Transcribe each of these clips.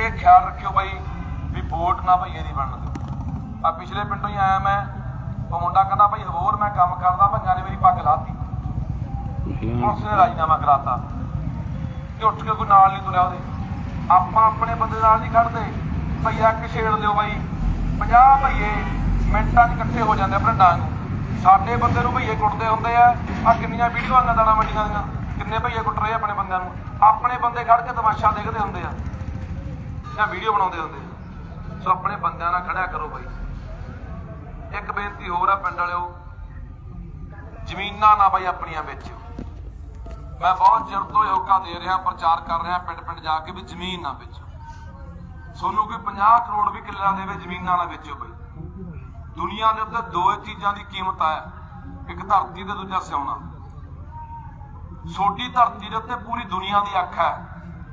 ਇਹ ਖਿਆਲ ਰੱਖਿਓ ਬਾਈ ਵੀ ਵੋਟ ਨਾ ਭਈਏ ਦੀ ਬਣਨ ਦਿਓ। ਆ ਪਿਛਲੇ ਪਿੰਡੋਂ ਹੀ ਆਇਆ ਮੈਂ ਉਹ ਮੁੰਡਾ ਕਹਿੰਦਾ ਭਾਈ ਹੋਰ ਮੈਂ ਕੰਮ ਕਰਦਾ ਭਈਆਂ ਨੇ ਮੇਰੀ ਪੱਗ ਲਾਤੀ। ਪੁਲਿਸ ਨੇ ਰਾਜੀਨਾਮਾ ਕਰਾਤਾ। ਕਿ ਉੱਠ ਕੇ ਕੋਈ ਨਾਲ ਨਹੀਂ ਤੁਰਿਆ ਉਹਦੇ। ਆਪਾਂ ਆਪਣੇ ਬੰਦੇ ਨਾਲ ਨਹੀਂ ਖੜਦੇ। ਭਈਆ ਕਿ ਛੇੜ ਲਿਓ ਬਾਈ। 50 ਭਈਏ ਮਿੰਟਾਂ 'ਚ ਇਕੱਠੇ ਹੋ ਜਾਂਦੇ ਆਪਣੇ ਡਾਂਗ। ਨੂੰ ਸਾਡੇ ਬੰਦੇ ਨੂੰ ਭਈਏ ਕੁੱਟਦੇ ਹੁੰਦੇ ਆ। ਆ ਕਿੰਨੀਆਂ ਵੀਡੀਓ ਆਂਗਾ ਦਾਣਾ ਮੰਡੀਆਂ ਦੀਆਂ। ਕਿੰਨੇ ਭਈਏ ਕੁੱਟ ਰਹੇ ਆਪਣੇ ਬੰਦਿਆਂ ਨੂੰ। ਆਪਣੇ ਬੰਦੇ ਖੜ ਕੇ ਤਮਾਸ਼ਾ ਦੇਖਦੇ ਹੁੰਦੇ ਆ। ਜਾਂ ਵੀਡੀਓ ਬਣਾਉਂਦੇ ਹੁੰਦੇ ਆ। ਸੋ ਆਪਣੇ ਬੰਦਿਆਂ ਨਾਲ ਖੜਿਆ ਕਰੋ ਬਾਈ। ਇੱਕ ਬੇਨਤੀ ਹੋਰ ਆ ਪਿੰਡ ਵਾਲਿਓ, ਜ਼ਮੀਨਾਂ ਨਾ ਬਾਈ ਆਪਣੀਆਂ ਵੇਚਿਓ। ਮੈਂ ਬਹੁਤ ਚਿਰ ਤੋਂ ਯੋਗਾ ਦੇ ਰਿਹਾ, ਪ੍ਰਚਾਰ ਕਰ ਰਿਹਾ ਪਿੰਡ ਪਿੰਡ ਜਾ ਕੇ ਵੀ ਜ਼ਮੀਨ ਨਾ ਵੇਚੋ। ਸੋਨੂੰ ਕੋਈ 50 ਕਰੋੜ ਵੀ ਕਿੱਲਾ ਦੇਵੇ, ਜ਼ਮੀਨਾਂ ਨਾ ਵੇਚੋ ਬਈ। ਦੁਨੀਆ ਦੇ ਉੱਤੇ ਦੋ ਚੀਜ਼ਾਂ ਦੀ ਕੀਮਤ ਆ। ਇੱਕ ਧਰਤੀ ਤੇ ਦੂਜਾ ਸਿਉਣਾ। ਛੋਟੀ ਧਰਤੀ ਦੇ ਉੱਤੇ ਪੂਰੀ ਦੁਨੀਆ ਦੀ ਅੱਖ ਹੈ।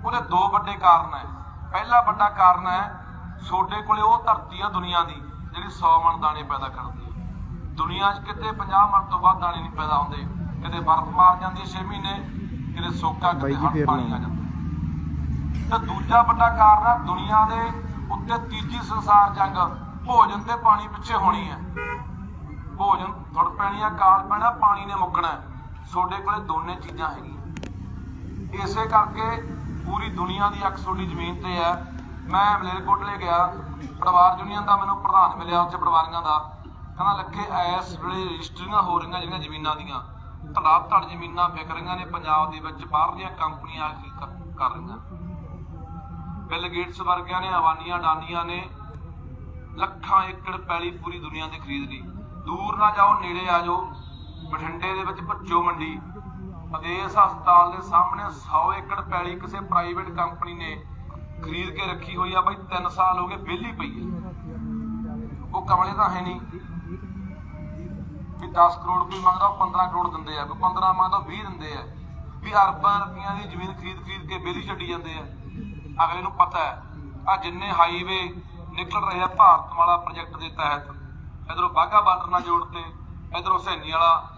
ਉਹਦੇ ਦੋ ਵੱਡੇ ਕਾਰਨ ਹੈ। ਪਹਿਲਾ ਵੱਡਾ ਕਾਰਨ ਹੈ ਛੋਡੇ ਕੋਲੇ ਉਹ ਧਰਤੀ ਆ ਦੁਨੀਆ ਦੀ ਜਿਹੜੀ 100 ਮਣ ਦਾਣੇ ਪੈਦਾ ਕਰਦੀ ਹੈ। ਦੁਨੀਆ 'ਚ ਕਿਤੇ 50 ਮਣ ਤੋਂ ਵੱਧ ਦਾਣੇ ਨਹੀਂ ਪੈਦਾ ਹੁੰਦੇ। ਕਿਤੇ ਬਰਫ਼ ਮਾਰ ਜਾਂਦੀ ਹੈ 6 ਮਹੀਨੇ ਕਿਤੇ ਸੋਕਾ ਕਿਤੇ ਹੜ ਪਾਣੀ ਆ। ਜਾਂਦਾ। ਤੇ ਦੂਜਾ ਵੱਡਾ ਕਾਰਨ ਆ ਦੁਨੀਆ ਦੇ ਉੱਤੇ ਤੀਜੀ ਸੰਸਾਰ ਜੰਗ ਭੋਜਨ ਤੇ ਪਾਣੀ ਪਿੱਛੇ ਹੋਣੀ ਹੈ। ਭੋਜਨ ਥੁੜ ਪੈਣੀ ਆ ਕਾਲ ਪੈਣਾ ਪਾਣੀ ਨੇ ਮੁੱਕਣਾ ਛੋਡੇ ਕੋਲੇ ਦੋਨੇ ਚੀਜ਼ਾਂ ਹੈਗੀਆਂ। ਇਸੇ ਕਰਕੇ ਪੂਰੀ ਦੁਨੀਆ ਦੀ ਅੱਖ ਤੁਹਾਡੀ ਜ਼ਮੀਨ ਤੇ ਹੈ। ਮੈਂ ਮਲੇਰਕੋਟਲੇ ਗਿਆ ਪਰਿਵਾਰ ਯੂਨੀਅਨ ਦਾ ਮੈਨੂੰ ਪ੍ਰਧਾਨ ਮਿਲਿਆ ਉੱਥੇ ਪਰਿਵਾਰੀਆਂ ਦਾ। ਕਹਿੰਦਾ ਲੱਗੇ ਐਸ ਵੇਲੇ ਰਜਿਸਟਰੀਆਂ ਹੋ ਰਹੀਆਂ ਜਿਹੜੀਆਂ ਜ਼ਮੀਨਾਂ ਦੀਆਂ। ਧੜਾ ਧੜ ਜ਼ਮੀਨਾਂ ਵਿਕ ਰਹੀਆਂ ਨੇ। ਪੰਜਾਬ ਦੇ ਵਿੱਚ ਬਾਹਰਲੀਆਂ ਕੰਪਨੀਆਂ ਆ ਕਰ ਰਹੀਆਂ ਬਿਲ ਗੇਟਸ ਵਰਗਿਆਂ ਨੇ ਅਵਾਨੀਆਂ ਡਾਨੀਆਂ ਨੇ ਲੱਖਾਂ ਏਕੜ ਪੈਲੀ ਪੂਰੀ ਦੁਨੀਆ ਤੇ ਖਰੀਦ ਲਈ। ਦੂਰ ਨਾ ਜਾਓ, ਨੇੜੇ ਆ ਜਾਓ। ਬਠਿੰਡੇ ਦੇ ਵਿੱਚ ਭੱਜੋ ਮੰਡੀ। ਆਦੇਸ਼ ਹਸਪਤਾਲ ਦੇ ਸਾਹਮਣੇ 100 ਏਕੜ ਪੈਲੀ ਕਿਸੇ ਪ੍ਰਾਈਵੇਟ ਕੰਪਨੀ ਨੇ ਖਰੀਦ ਕੇ ਰੱਖੀ ਹੋਈ ਆ ਬਈ 3 ਸਾਲ ਹੋ ਗਏ ਵਿਹਲੀ ਪਈ ਹੈ ਉਹ ਕਮਲੇ ਤਾਂ ਹੈ ਨਹੀਂ ਵੀ 10 ਕਰੋੜ ਕੋਈ ਮੰਗਦਾ, ਉਹ 15 ਕਰੋੜ ਦਿੰਦੇ ਆ। ਕੋਈ 15 ਮੰਗਦਾ 20 ਦਿੰਦੇ ਆ। ਵੀ ਅਰਬਾਂ ਰੁਪਈਆਂ ਦੀ ਜ਼ਮੀਨ ਖਰੀਦ ਖਰੀਦ ਕੇ ਵਿਹਲੀ ਛੱਡੀ ਜਾਂਦੇ ਆ। ਅਗਲੇ ਨੂੰ ਪਤਾ ਹੈ, ਆ ਜਿੰਨੇ ਹਾਈਵੇ ਨਿਕਲ ਰਹੇ ਆ, ਭਾਰਤ ਵਾਲਾ ਪ੍ਰੋਜੈਕਟ ਦੇ ਤਹਿਤ। ਇਧਰੋਂ ਬਾਘਾ ਬਾਰਡਰ ਨਾਲ ਜੋੜਤੇ ਇਧਰੋਂ ਸੈਨੀ ਵਾਲਾ,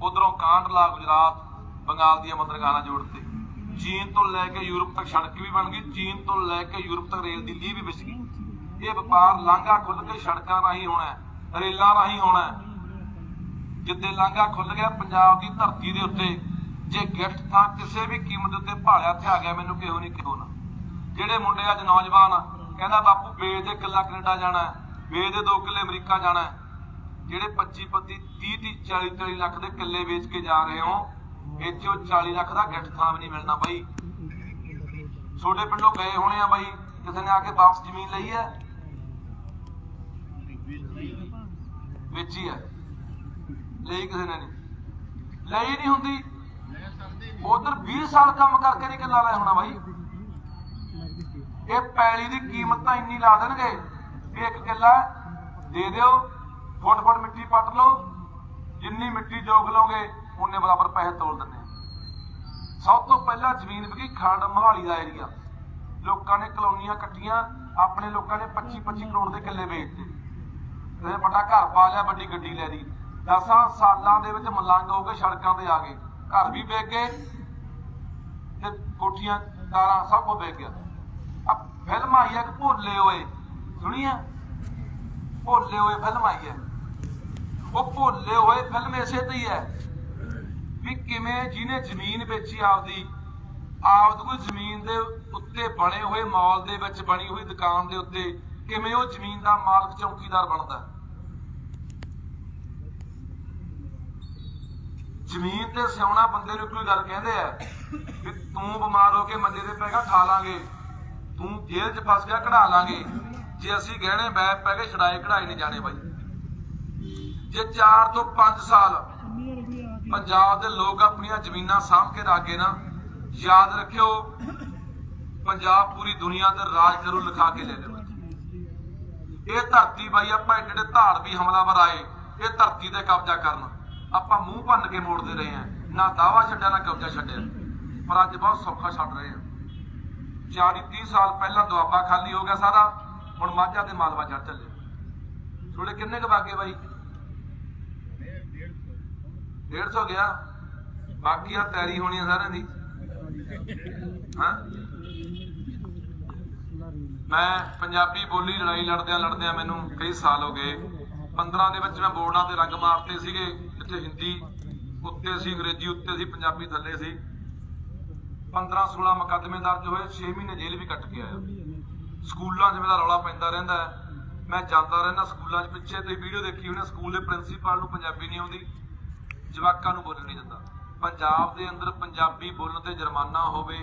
ਉਧਰੋਂ ਕਾਂਡਲਾ ਗੁਜਰਾਤ। ਬੰਗਾਲ ਦੀਆਂ ਬੰਦਰਗਾਹਾਂ ਨਾਲ ਜੋੜਤੇ ਚੀਨ ਤੋਂ ਲੈ ਕੇ ਯੂਰਪ ਤੱਕ ਸੜਕ ਵੀ ਬਣ ਗਈ, ਚੀਨ ਤੋਂ ਲੈ ਕੇ ਯੂਰਪ ਤੱਕ ਰੇਲ ਦੀ ਲੀਹ ਵੀ ਵਿਛ ਗਈ। ਇਹ ਵਪਾਰ ਲਾਂਘਾ ਖੁੱਲ ਕੇ ਸੜਕਾਂ ਰਾਹੀਂ ਹੋਣਾ ਰੇਲਾਂ ਰਾਹੀਂ ਹੋਣਾ ਜਿੱਦੇ ਲਾਂਘਾ ਖੁੱਲ ਗਿਆ ਪੰਜਾਬ ਦੀ ਧਰਤੀ ਦੇ ਉੱਤੇ, ਜੇ ਗਿਫਟ ਥਾਂ ਕਿਸੇ ਵੀ ਕੀਮਤ ਉੱਤੇ ਭਾਲਿਆ ਤੇ ਆ ਗਿਆ, ਮੈਨੂੰ ਕਿਹੋ ਨਹੀਂ ਕਿਹੋ ਨਾ। ਜਿਹੜੇ ਮੁੰਡੇ ਅੱਜ ਨੌਜਵਾਨ ਕਹਿੰਦਾ ਬਾਪੂ ਵੇਚ ਦੇ ਕਿੱਲਾ ਕੈਨੇਡਾ ਜਾਣਾ ਵੇਚ ਦੇ 2 ਕਿੱਲੇ ਅਮਰੀਕਾ ਜਾਣਾ ਜਿਹੜੇ 25 25 30 30 40 40 ਲੱਖ ਦੇ ਕਿੱਲੇ ਵੇਚ ਕੇ ਜਾ ਰਹੇ ਹੋ ਇੱਥੇ 'ਚੋਂ 40 ਲੱਖ ਦਾ ਗਿਫਟ ਥਾਂ ਵੀ ਨਹੀਂ ਮਿਲਣਾ ਬਾਈ। ਛੋਟੇ ਪਿੰਡੋਂ ਗਏ ਹੋਣੇ ਆ ਬਾਈ, ਕਿਸੇ ਨੇ ਆ ਕੇ ਵਾਪਸ ਜ਼ਮੀਨ ਲਈ ਹੈ? ਵੇਚੀ ਹੈ। ਲਈ ਕਿਸੇ ਨੇ ਨਹੀਂ। ਲਈ ਨਹੀਂ ਹੁੰਦੀ। ਉਧਰ 20 ਸਾਲ ਕੰਮ ਕਰਕੇ ਨਹੀਂ ਕਿੱਲਾ ਲੈ ਹੋਣਾ ਬਾਈ। ਇਹ ਪੈਲੀ ਦੀ ਕੀਮਤ ਤਾਂ ਇੰਨੀ ਲਾ ਦੇਣਗੇ। ਵੀ ਇੱਕ ਕਿੱਲਾ ਦੇ ਦਿਓ, ਫੁੱਟ ਫੁੱਟ ਮਿੱਟੀ ਪੱਟ ਲਓ। ਜਿੰਨੀ ਮਿੱਟੀ ਜੋਗ ਲਓਗੇ ਉਨੇ ਬਰਾਬਰ ਪੈਸੇ ਤੋਲ ਦਿੰਦੇ ਆ। ਸਭ ਤੋਂ ਪਹਿਲਾਂ ਜ਼ਮੀਨ ਵਿਕੀ ਖੰਡ ਮਹਾਲੀ ਦਾ ਏਰੀਆ ਲੋਕਾਂ ਨੇ ਕਲੋਨੀਆਂ ਕੱਟੀਆਂ, ਆਪਣੇ ਲੋਕਾਂ ਨੇ 25 25 ਕਰੋੜ ਦੇ ਕਿੱਲੇ ਵੇਚਤੇ। ਤੇ ਵੱਡਾ ਘਰ ਪਾ ਲਿਆ, ਵੱਡੀ ਗੱਡੀ ਲੈ ਲਈ। 10 ਸਾਲਾਂ ਦੇ ਵਿੱਚ ਮਲੰਗ ਹੋ ਕੇ ਸੜਕਾਂ ਤੇ ਆ ਗਏ। ਘਰ ਵੀ ਵੇਚ ਗਏ ਤੇ ਕੋਠੀਆਂ, ਤਾਰਾਂ ਸਭ ਕੁਝ ਵੇਚ ਗਿਆ। ਆ ਫਿਲਮ ਆਈ ਹੈ ਕਿ ਭੋਲੇ ਹੋਏ? ਸੁਣੀਆ? ਭੋਲੇ ਹੋਏ ਫਿਲਮ ਆਈ ਹੈ। ਉਹ ਭੋਲੇ ਹੋਏ ਫਿਲਮ ਇਸੇ ਤੇ ਹੀ ਹੈ। ਵੀ ਕਿਵੇਂ ਜਿਹਨੇ ਜ਼ਮੀਨ ਵੇਚੀ ਆਪਦੀ ਆਪਦੀ ਕੋਈ ਜ਼ਮੀਨ ਦੇ ਉੱਤੇ ਬਣੇ ਹੋਏ ਮਾਲ ਦੇ ਵਿੱਚ ਬਣੀ ਹੋਈ ਦੁਕਾਨ ਦੇ ਉੱਤੇ ਕਿਵੇਂ ਉਹ ਜ਼ਮੀਨ ਦਾ ਮਾਲਕ ਚੌਕੀਦਾਰ ਬਣਦਾ? ਜ਼ਮੀਨ ਤੇ ਸਿਆਉਣਾ ਬੰਦੇ ਨੂੰ ਕੋਈ ਗੱਲ ਕਹਿੰਦੇ ਆ ਵੀ ਤੂੰ ਬਿਮਾਰ ਹੋ ਕੇ ਮੰਜੇ ਤੇ ਪੈ ਗਿਆ, ਖਾ ਲਾਂਗੇ। ਤੂੰ ਜੇਲ੍ਹ 'ਚ ਫਸ ਗਿਆ, ਕਢਾ ਲਾਂਗੇ। ਜੇ ਅਸੀਂ ਗਹਿਣੇ ਬੈ ਪੈ ਕੇ ਛੜਾਏ ਕਢਾਏ ਨਹੀਂ ਜਾਣੇ ਬਾਈ। ਜੇ 4 ਤੋਂ 5 ਸਾਲ ਪੰਜਾਬ ਦੇ ਲੋਕ ਆਪਣੀਆਂ ਜ਼ਮੀਨਾਂ ਸਾਂਭ ਕੇ ਰੱਖੇ ਨਾ, ਯਾਦ ਰੱਖਿਓ, ਪੰਜਾਬ ਪੂਰੀ ਦੁਨੀਆ ਤੇ ਰਾਜ ਕਰੂ, ਲਿਖਾ ਕੇ ਲੈ ਲਿਓ ਇਹ ਧਰਤੀ ਬਾਈ, ਆਪਾਂ ਏਡੇ ਏਡੇ ਧਾੜਵੀ ਹਮਲਾਵਰ ਆਏ, ਇਹ ਧਰਤੀ ਤੇ ਕਬਜ਼ਾ ਕਰਨ। ਆਪਾਂ ਮੂੰਹ ਭੰਨ ਕੇ ਮੋੜਦੇ ਰਹੇ ਆ ਨਾ ਦਾਵਾ ਛੱਡਿਆ, ਨਾ ਕਬਜ਼ਾ ਛੱਡਿਆ। ਪਰ ਅੱਜ ਬਹੁਤ ਸੌਖਾ ਛੱਡ ਰਹੇ ਆ 40 30 ਸਾਲ ਪਹਿਲਾਂ ਦੁਆਬਾ ਖਾਲੀ ਹੋ ਗਿਆ ਸਾਰਾ, ਹੁਣ ਮਾਝਾ ਤੇ ਮਾਲਵਾ ਚੜ ਚੱਲੇ। ਥੋੜੇ ਕਿੰਨੇ ਕ ਬਾਕੀ ਬਾਈ? 150 ਗਿਆ। ਬਾਕੀ ਆ ਤਿਆਰੀ ਹੋਣੀ ਆ ਸਾਰਿਆਂ ਦੀ। ਹਾਂ? ਮੈਂ ਪੰਜਾਬੀ ਬੋਲੀ ਲੜਾਈ ਲੜਦਿਆਂ ਲੜਦਿਆਂ ਮੈਨੂੰ ਕਈ ਸਾਲ ਹੋ ਗਏ। 15 ਦੇ ਵਿੱਚ ਮੈਂ ਬੋਰਡਾਂ ਤੇ ਰੰਗ ਮਾਰਤੇ ਸੀਗੇ ਜਿੱਥੇ ਹਿੰਦੀ, ਉੱਤੇ ਸੀ ਅੰਗਰੇਜ਼ੀ, ਉੱਤੇ ਸੀ ਪੰਜਾਬੀ, ਥੱਲੇ ਸੀ। 15 16 ਮੁਕੱਦਮੇ ਦਰਜ ਹੋਏ 6 ਮਹੀਨੇ ਜੇਲ੍ਹ ਵੀ ਕੱਟ ਕੇ ਆਇਆ। ਸਕੂਲਾਂ 'ਚ ਮੇਰਾ ਰੌਲਾ ਪੈਂਦਾ ਰਹਿੰਦਾ ਮੈਂ ਜਾਂਦਾ ਰਹਿੰਦਾ ਸਕੂਲਾਂ 'ਚ ਪਿੱਛੇ ਤੇ ਵੀਡੀਓ ਦੇਖੀ ਉਹਨੇ ਸਕੂਲ ਦੇ ਪ੍ਰਿੰਸੀਪਲ ਨੂੰ ਪੰਜਾਬੀ ਨਹੀਂ ਆਉਂਦੀ। ਜਵਾਕਾਂ ਨੂੰ ਬੋਲਣ ਨਹੀਂ ਦਿੰਦਾ। ਪੰਜਾਬ ਦੇ ਅੰਦਰ ਪੰਜਾਬੀ ਬੋਲਣ ਤੇ ਜੁਰਮਾਨਾ ਹੋਵੇ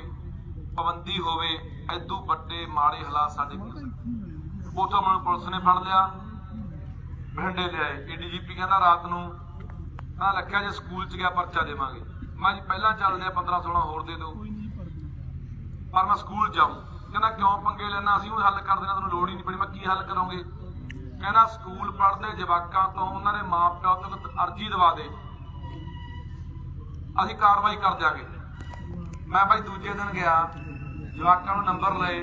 ਪਾਬੰਦੀ ਹੋਵੇ ਐਦੂ ਵੱਡੇ ਮਾੜੇ ਹਾਲਾਤ ਸਾਡੇ ਕੋਲ ਉਥੋਂ ਮੈਨੂੰ ਪੁਲਿਸ ਨੇ ਫੜ ਲਿਆ ਬਠਿੰਡੇ ਲਿਆਏ ਏਡੀਜੀਪੀ ਕਹਿੰਦਾ ਰਾਤ ਨੂੰ ਨਾ ਰੱਖਿਆ ਜੇ ਸਕੂਲ 'ਚ ਗਿਆ ਪਰਚਾ ਦੇਵਾਂਗੇ। ਮੈਂ ਜੀ ਪਹਿਲਾਂ ਚੱਲਦੇ ਆ 15 16 ਹੋਰ ਦੇ ਦਿਓ। ਪਰ ਮੈਂ ਸਕੂਲ ਜਾਊਂ। ਕਹਿੰਦਾ ਕਿਉਂ ਪੰਗੇ ਲੈਣਾ ਅਸੀਂ ਉਹ ਹੱਲ ਕਰ ਦੇਣਾ ਤੁਹਾਨੂੰ ਲੋੜ ਹੀ ਨਹੀਂ ਪਣੀ ਮੈਂ ਕੀ ਹੱਲ ਕਰੋਗੇ? ਕਹਿੰਦਾ ਸਕੂਲ ਪੜ੍ਹਦੇ ਜਵਾਕਾਂ ਤੋਂ ਉਹਨਾਂ ਦੇ ਮਾਪਿਆਂ ਤੋਂ ਅਰਜੀ ਦਵਾ ਦੇ। ਅਸੀਂ ਕਾਰਵਾਈ ਕਰ ਦਿਆਂਗੇ ਮੈਂ ਭਾਈ ਦੂਜੇ ਦਿਨ ਗਿਆ, ਜਵਾਕਾਂ ਨੂੰ ਨੰਬਰ ਲਏ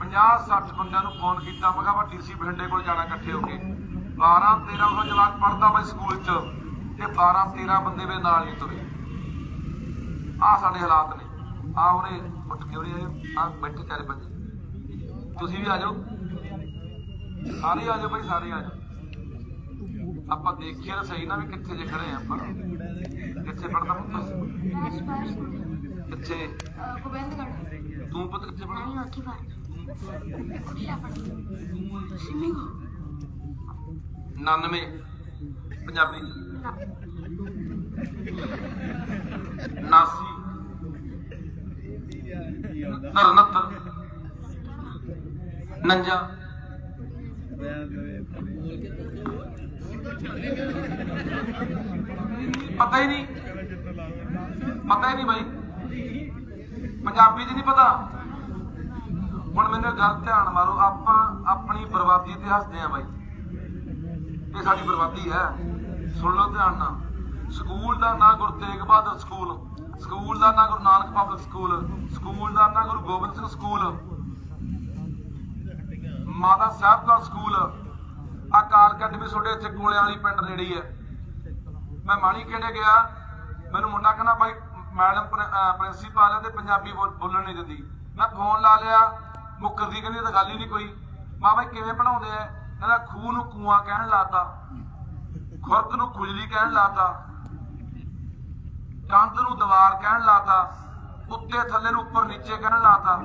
50 60 ਬੰਦਿਆਂ ਨੂੰ ਫੋਨ ਕੀਤਾ, ਮੈਂ ਕਿਹਾ ਮੈਂ ਬਠਿੰਡੇ ਕੋਲ ਜਾਣਾ ਇਕੱਠੇ ਹੋ ਕੇ। 12 13 ਉਹ ਜਵਾਕ ਪੜਦਾ ਬਾਈ ਸਕੂਲ 'ਚ ਤੇ 12 13 ਬੰਦੇ ਮੇਰੇ ਨਾਲ ਹੀ ਤੁਰੇ। ਆ ਸਾਡੇ ਹਾਲਾਤ ਨੇ। ਆ ਉਹਨੇ ਉੱਠ ਕੇ ਉਹਨੇ ਆ ਬੈਠੇ ਚਾਰੇ ਪੰਜੇ। ਤੁਸੀਂ ਵੀ ਆ ਜਾਓ। ਸਾਰੇ ਆ ਜਾਓ ਭਾਈ, ਸਾਰੇ ਆ ਜਾਓ। ਆਪਾਂ ਦੇਖੀਏ ਤਾਂ ਸਹੀ ਨਾ ਵੀ ਕਿੱਥੇ ਜੇ ਰਹੇ ਆ ਆਪਾਂ। ਪੜਦਾ ਪੁੱਤ ਕਿੱਥੇ? ਗੋਬਿੰਦਗੜ੍ਹ ਤੂੰ ਪੁੱਤ ਕਿੱਥੇ ਪੜਦਾ ਨਹੀਂ ਉੱਥੇ ਪਰ ਕੁੜੀਆ 99 ਪੰਜਾਬੀ। ਨਾ 79 ਨੰਜਾ ਪਤਾ ਹੀ ਨਹੀਂ। ਪਤਾ ਹੀ ਨਹੀਂ ਬਾਈ। ਪੰਜਾਬੀ 'ਚ ਨਹੀਂ ਪਤਾ। ਹੁਣ ਮੈਨੂੰ ਗੱਲ ਧਿਆਨ ਮਾਰੋ, ਆਪਾਂ ਆਪਣੀ ਬਰਬਾਦੀ ਤੇ ਹੱਸਦੇ ਆ ਬਾਈ। ਇਹ ਸਾਡੀ ਬਰਬਾਦੀ ਹੈ। ਸੁਣ ਲਓ ਧਿਆਨ ਨਾਲ। ਸਕੂਲ ਦਾ ਨਾਂ ਗੁਰੂ ਤੇਗ ਬਹਾਦਰ ਸਕੂਲ ਸਕੂਲ ਦਾ ਨਾਂ Guru Nanak public school school ਦਾ ਨਾਂ ਗੁਰੂ ਗੋਬਿੰਦ ਸਿੰਘ ਸਕੂਲ। ਮਾਤਾ ਸਾਹਿਬ ਦਾ ਸਕੂਲ। ਆ ਕਾਰ ਅਕੈਡਮੀ ਤੁਹਾਡੇ ਇੱਥੇ ਕੋਲੇ ਵਾਲੀ ਪਿੰਡ ਨੇੜੇ ਹੈ ਮੈਂ ਮਾਣੀ ਕਿਹੜੇ ਗਿਆ। ਮੈਨੂੰ ਮੁੰਡਾ ਕਹਿੰਦਾ, ਬਾਈ ਮੈਡਮ ਪ੍ਰਿੰਸੀਪਲ ਤੇ ਪੰਜਾਬੀ ਬੋਲਣ ਨਹੀਂ ਦਿੰਦੀ। ਮੈਂ ਫੋਨ ਲਾ ਲਿਆ, ਮੁੱਕਰਦੀ ਕਹਿੰਦੀ ਤਾਂ ਗੱਲ ਹੀ ਨਹੀਂ ਕੋਈ। ਮਾਂ ਬਾਈ ਕਿਵੇਂ ਬਣਾਉਂਦੇ ਆ ਕਹਿੰਦਾ ਖੂਹ ਨੂੰ ਕੂਆ ਕਹਿਣ ਲਾਤਾ। ਖੁਰਕ ਨੂੰ ਖੁਜਲੀ ਕਹਿਣ ਲਾਤਾ। ਕੰਧ ਨੂੰ ਦੀਵਾਰ ਕਹਿਣ ਲਾਤਾ। ਉੱਤੇ, ਥੱਲੇ ਨੂੰ ਉੱਪਰ, ਨੀਚੇ ਕਹਿਣ ਲਾਤਾ।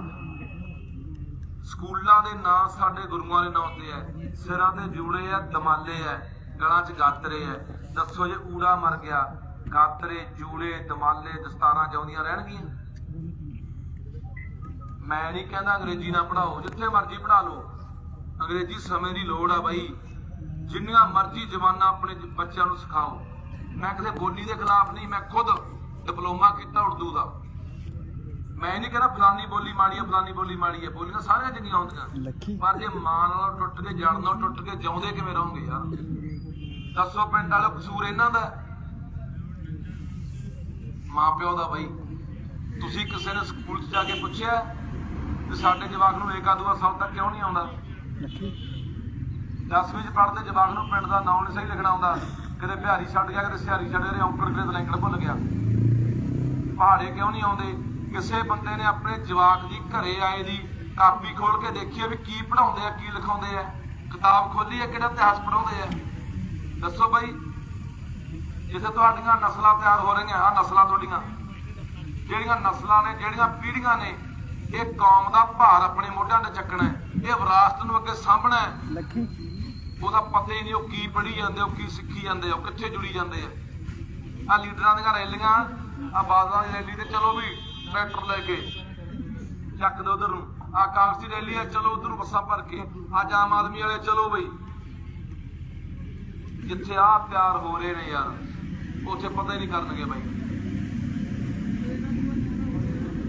ਸਕੂਲਾਂ ਦੇ ਨਾਂ ਸਾਡੇ ਗੁਰੂਆਂ ਦੇ ਨਾਂ ਤੇ ਐ। ਸਿਰਾਂ ਤੇ ਜੂੜੇ ਆ ਦਮਾਲੇ ਐ। ਗਲਾਂ 'ਚ ਗਾਤਰੇ ਐ। ਦੱਸੋ ਜੇ ਊੜਾ ਮਰ ਗਿਆ। ਗਾਤਰੇ ਜੂੜੇ ਦਮਾਲੇ ਦਸਤਾਰਾਂ ਜਾਉਂਦੀਆਂ ਰਹਿਣਗੀਆਂ। ਮੈਂ ਨਹੀਂ ਕਹਿੰਦਾ ਅੰਗਰੇਜ਼ੀ ਨਾ ਪੜਾਓ ਜਿੱਥੇ ਮਰਜ਼ੀ ਪੜਾ ਲਓ। ਅੰਗਰੇਜ਼ੀ ਸਮੇਂ ਦੀ ਲੋੜ ਆ ਬਾਈ। ਜਿੰਨੀਆਂ ਮਰਜ਼ੀ ਜ਼ਬਾਨਾਂ ਆਪਣੇ ਬੱਚਿਆਂ ਨੂੰ ਸਿਖਾਓ। ਮੈਂ ਕਿਸੇ ਬੋਲੀ ਦੇ ਖਿਲਾਫ ਨਹੀਂ ਮੈਂ ਖੁਦ ਡਿਪਲੋਮਾ ਕੀਤਾ ਉਰਦੂ ਦਾ। ਮੈਂ ਨਹੀਂ ਕਹਿੰਦਾ ਫਲਾਨੀ ਬੋਲੀ ਮਾੜੀ ਹੈ ਫਲਾਨੀ ਬੋਲੀ ਮਾੜੀ ਹੈ ਬੋਲੀਆਂ ਸਾਰੀਆਂ ਚੰਗੀਆਂ ਹੁੰਦੀਆਂ ਪਰ ਜੇ ਮਾਂ ਨਾਲ ਟੁੱਟ ਕੇ ਜੜ ਨਾਲ ਟੁੱਟ ਕੇ ਜਿਉਂਦੇ ਕਿਵੇਂ ਰਹੋਗੇ ਯਾਰ? ਦੱਸੋ ਪਿੰਡ ਵਾਲੋ ਕਸੂਰ ਇਹਨਾਂ ਦਾ ਹੈ? ਮਾਂ ਪਿਓ ਦਾ ਬਈ। ਤੁਸੀਂ ਕਿਸੇ ਨੇ ਸਕੂਲ 'ਚ ਜਾ ਕੇ ਪੁੱਛਿਆ ਕਿ ਸਾਡੇ ਜਵਾਕ ਨੂੰ ਏਕਾ ਦੂਆ ਸ਼ਬਦ ਤੱਕ ਕਿਉਂ ਨਹੀਂ ਆਉਂਦਾ? 10ਵੀਂ 'ਚ ਪੜ੍ਹਦੇ ਜਵਾਕ ਨੂੰ ਪਿੰਡ ਦਾ ਨਾਮ ਨਹੀਂ ਸਹੀ ਲਿਖਣਾ ਆਉਂਦਾ। ਕਦੇ ਬਿਹਾਰੀ ਛੱਡ ਗਿਆ ਕਦੇ ਸਿਹਾਰੀ ਛੱਡ ਗਿਆ ਔਂਕੜ ਕਦੇ ਲੰਕੜ ਭੁੱਲ ਗਿਆ। ਪਹਾੜੇ ਕਿਉਂ ਨਹੀਂ ਆਉਂਦੇ? ਕਿਸੇ ਬੰਦੇ ਨੇ ਆਪਣੇ ਜਵਾਕ ਦੀ ਘਰੇ ਆਏ ਦੀ ਕਾਪੀ ਖੋਲ ਕੇ ਦੇਖੀ ਵੀ ਕੀ ਪੜਾਉਂਦੇ ਆ, ਕੀ ਲਿਖਾਉਂਦੇ ਆ। ਕਿਤਾਬ ਖੋਲੀ ਆ ਕਿਹੜਾ ਇਤਿਹਾਸ ਪੜਾਉਂਦੇ ਆ। ਦੱਸੋ ਬਾਈ ਜਿੱਥੇ ਤੁਹਾਡੀਆਂ ਨਸਲਾਂ ਤਿਆਰ ਹੋ ਰਹੀਆਂ ਆ ਨਸਲਾਂ ਤੁਹਾਡੀਆਂ। ਜਿਹੜੀਆਂ ਨਸਲਾਂ ਨੇ ਜਿਹੜੀਆਂ ਪੀੜ੍ਹੀਆਂ ਨੇ ਇਹ ਕੌਮ ਦਾ ਭਾਰ ਆਪਣੇ ਮੋਢਿਆਂ ਤੇ ਚੱਕਣਾ ਹੈ। ਇਹ ਵਿਰਾਸਤ ਨੂੰ ਅੱਗੇ ਸਾਂਭਣਾ ਹੈ। ਉਹਦਾ ਪਤਾ ਹੀ ਨਹੀਂ ਉਹ ਕੀ ਪੜ੍ਹੀ ਜਾਂਦੇ ਉਹ ਕੀ ਸਿੱਖੀ ਜਾਂਦੇ ਉਹ ਕਿੱਥੇ ਜੁੜੀ ਜਾਂਦੇ ਆ। ਆ ਲੀਡਰਾਂ ਦੀਆਂ ਰੈਲੀਆਂ ਆ ਬਾਦਲਾਂ ਦੀ ਰੈਲੀ ਤੇ ਚਲੋ ਵੀ ਟਰੈਕਟਰ ਲੈ ਕੇ ਚੱਕ ਦੋ ਉਧਰ। ਨੂੰ ਆ ਕਾਂਗਰਸੀ ਰੈਲੀ ਆ ਚਲੋ ਉਧਰ ਨੂੰ ਬੱਸਾਂ ਭਰ ਕੇ। ਅੱਜ ਆਮ ਆਦਮੀ ਵਾਲੇ ਚਲੋ ਬਈ। ਜਿੱਥੇ ਆ ਤਿਆਰ ਹੋ ਰਹੇ ਨੇ ਯਾਰ ਉੱਥੇ ਪਤਾ ਹੀ ਨਹੀਂ ਕਰਨਗੇ ਬਾਈ।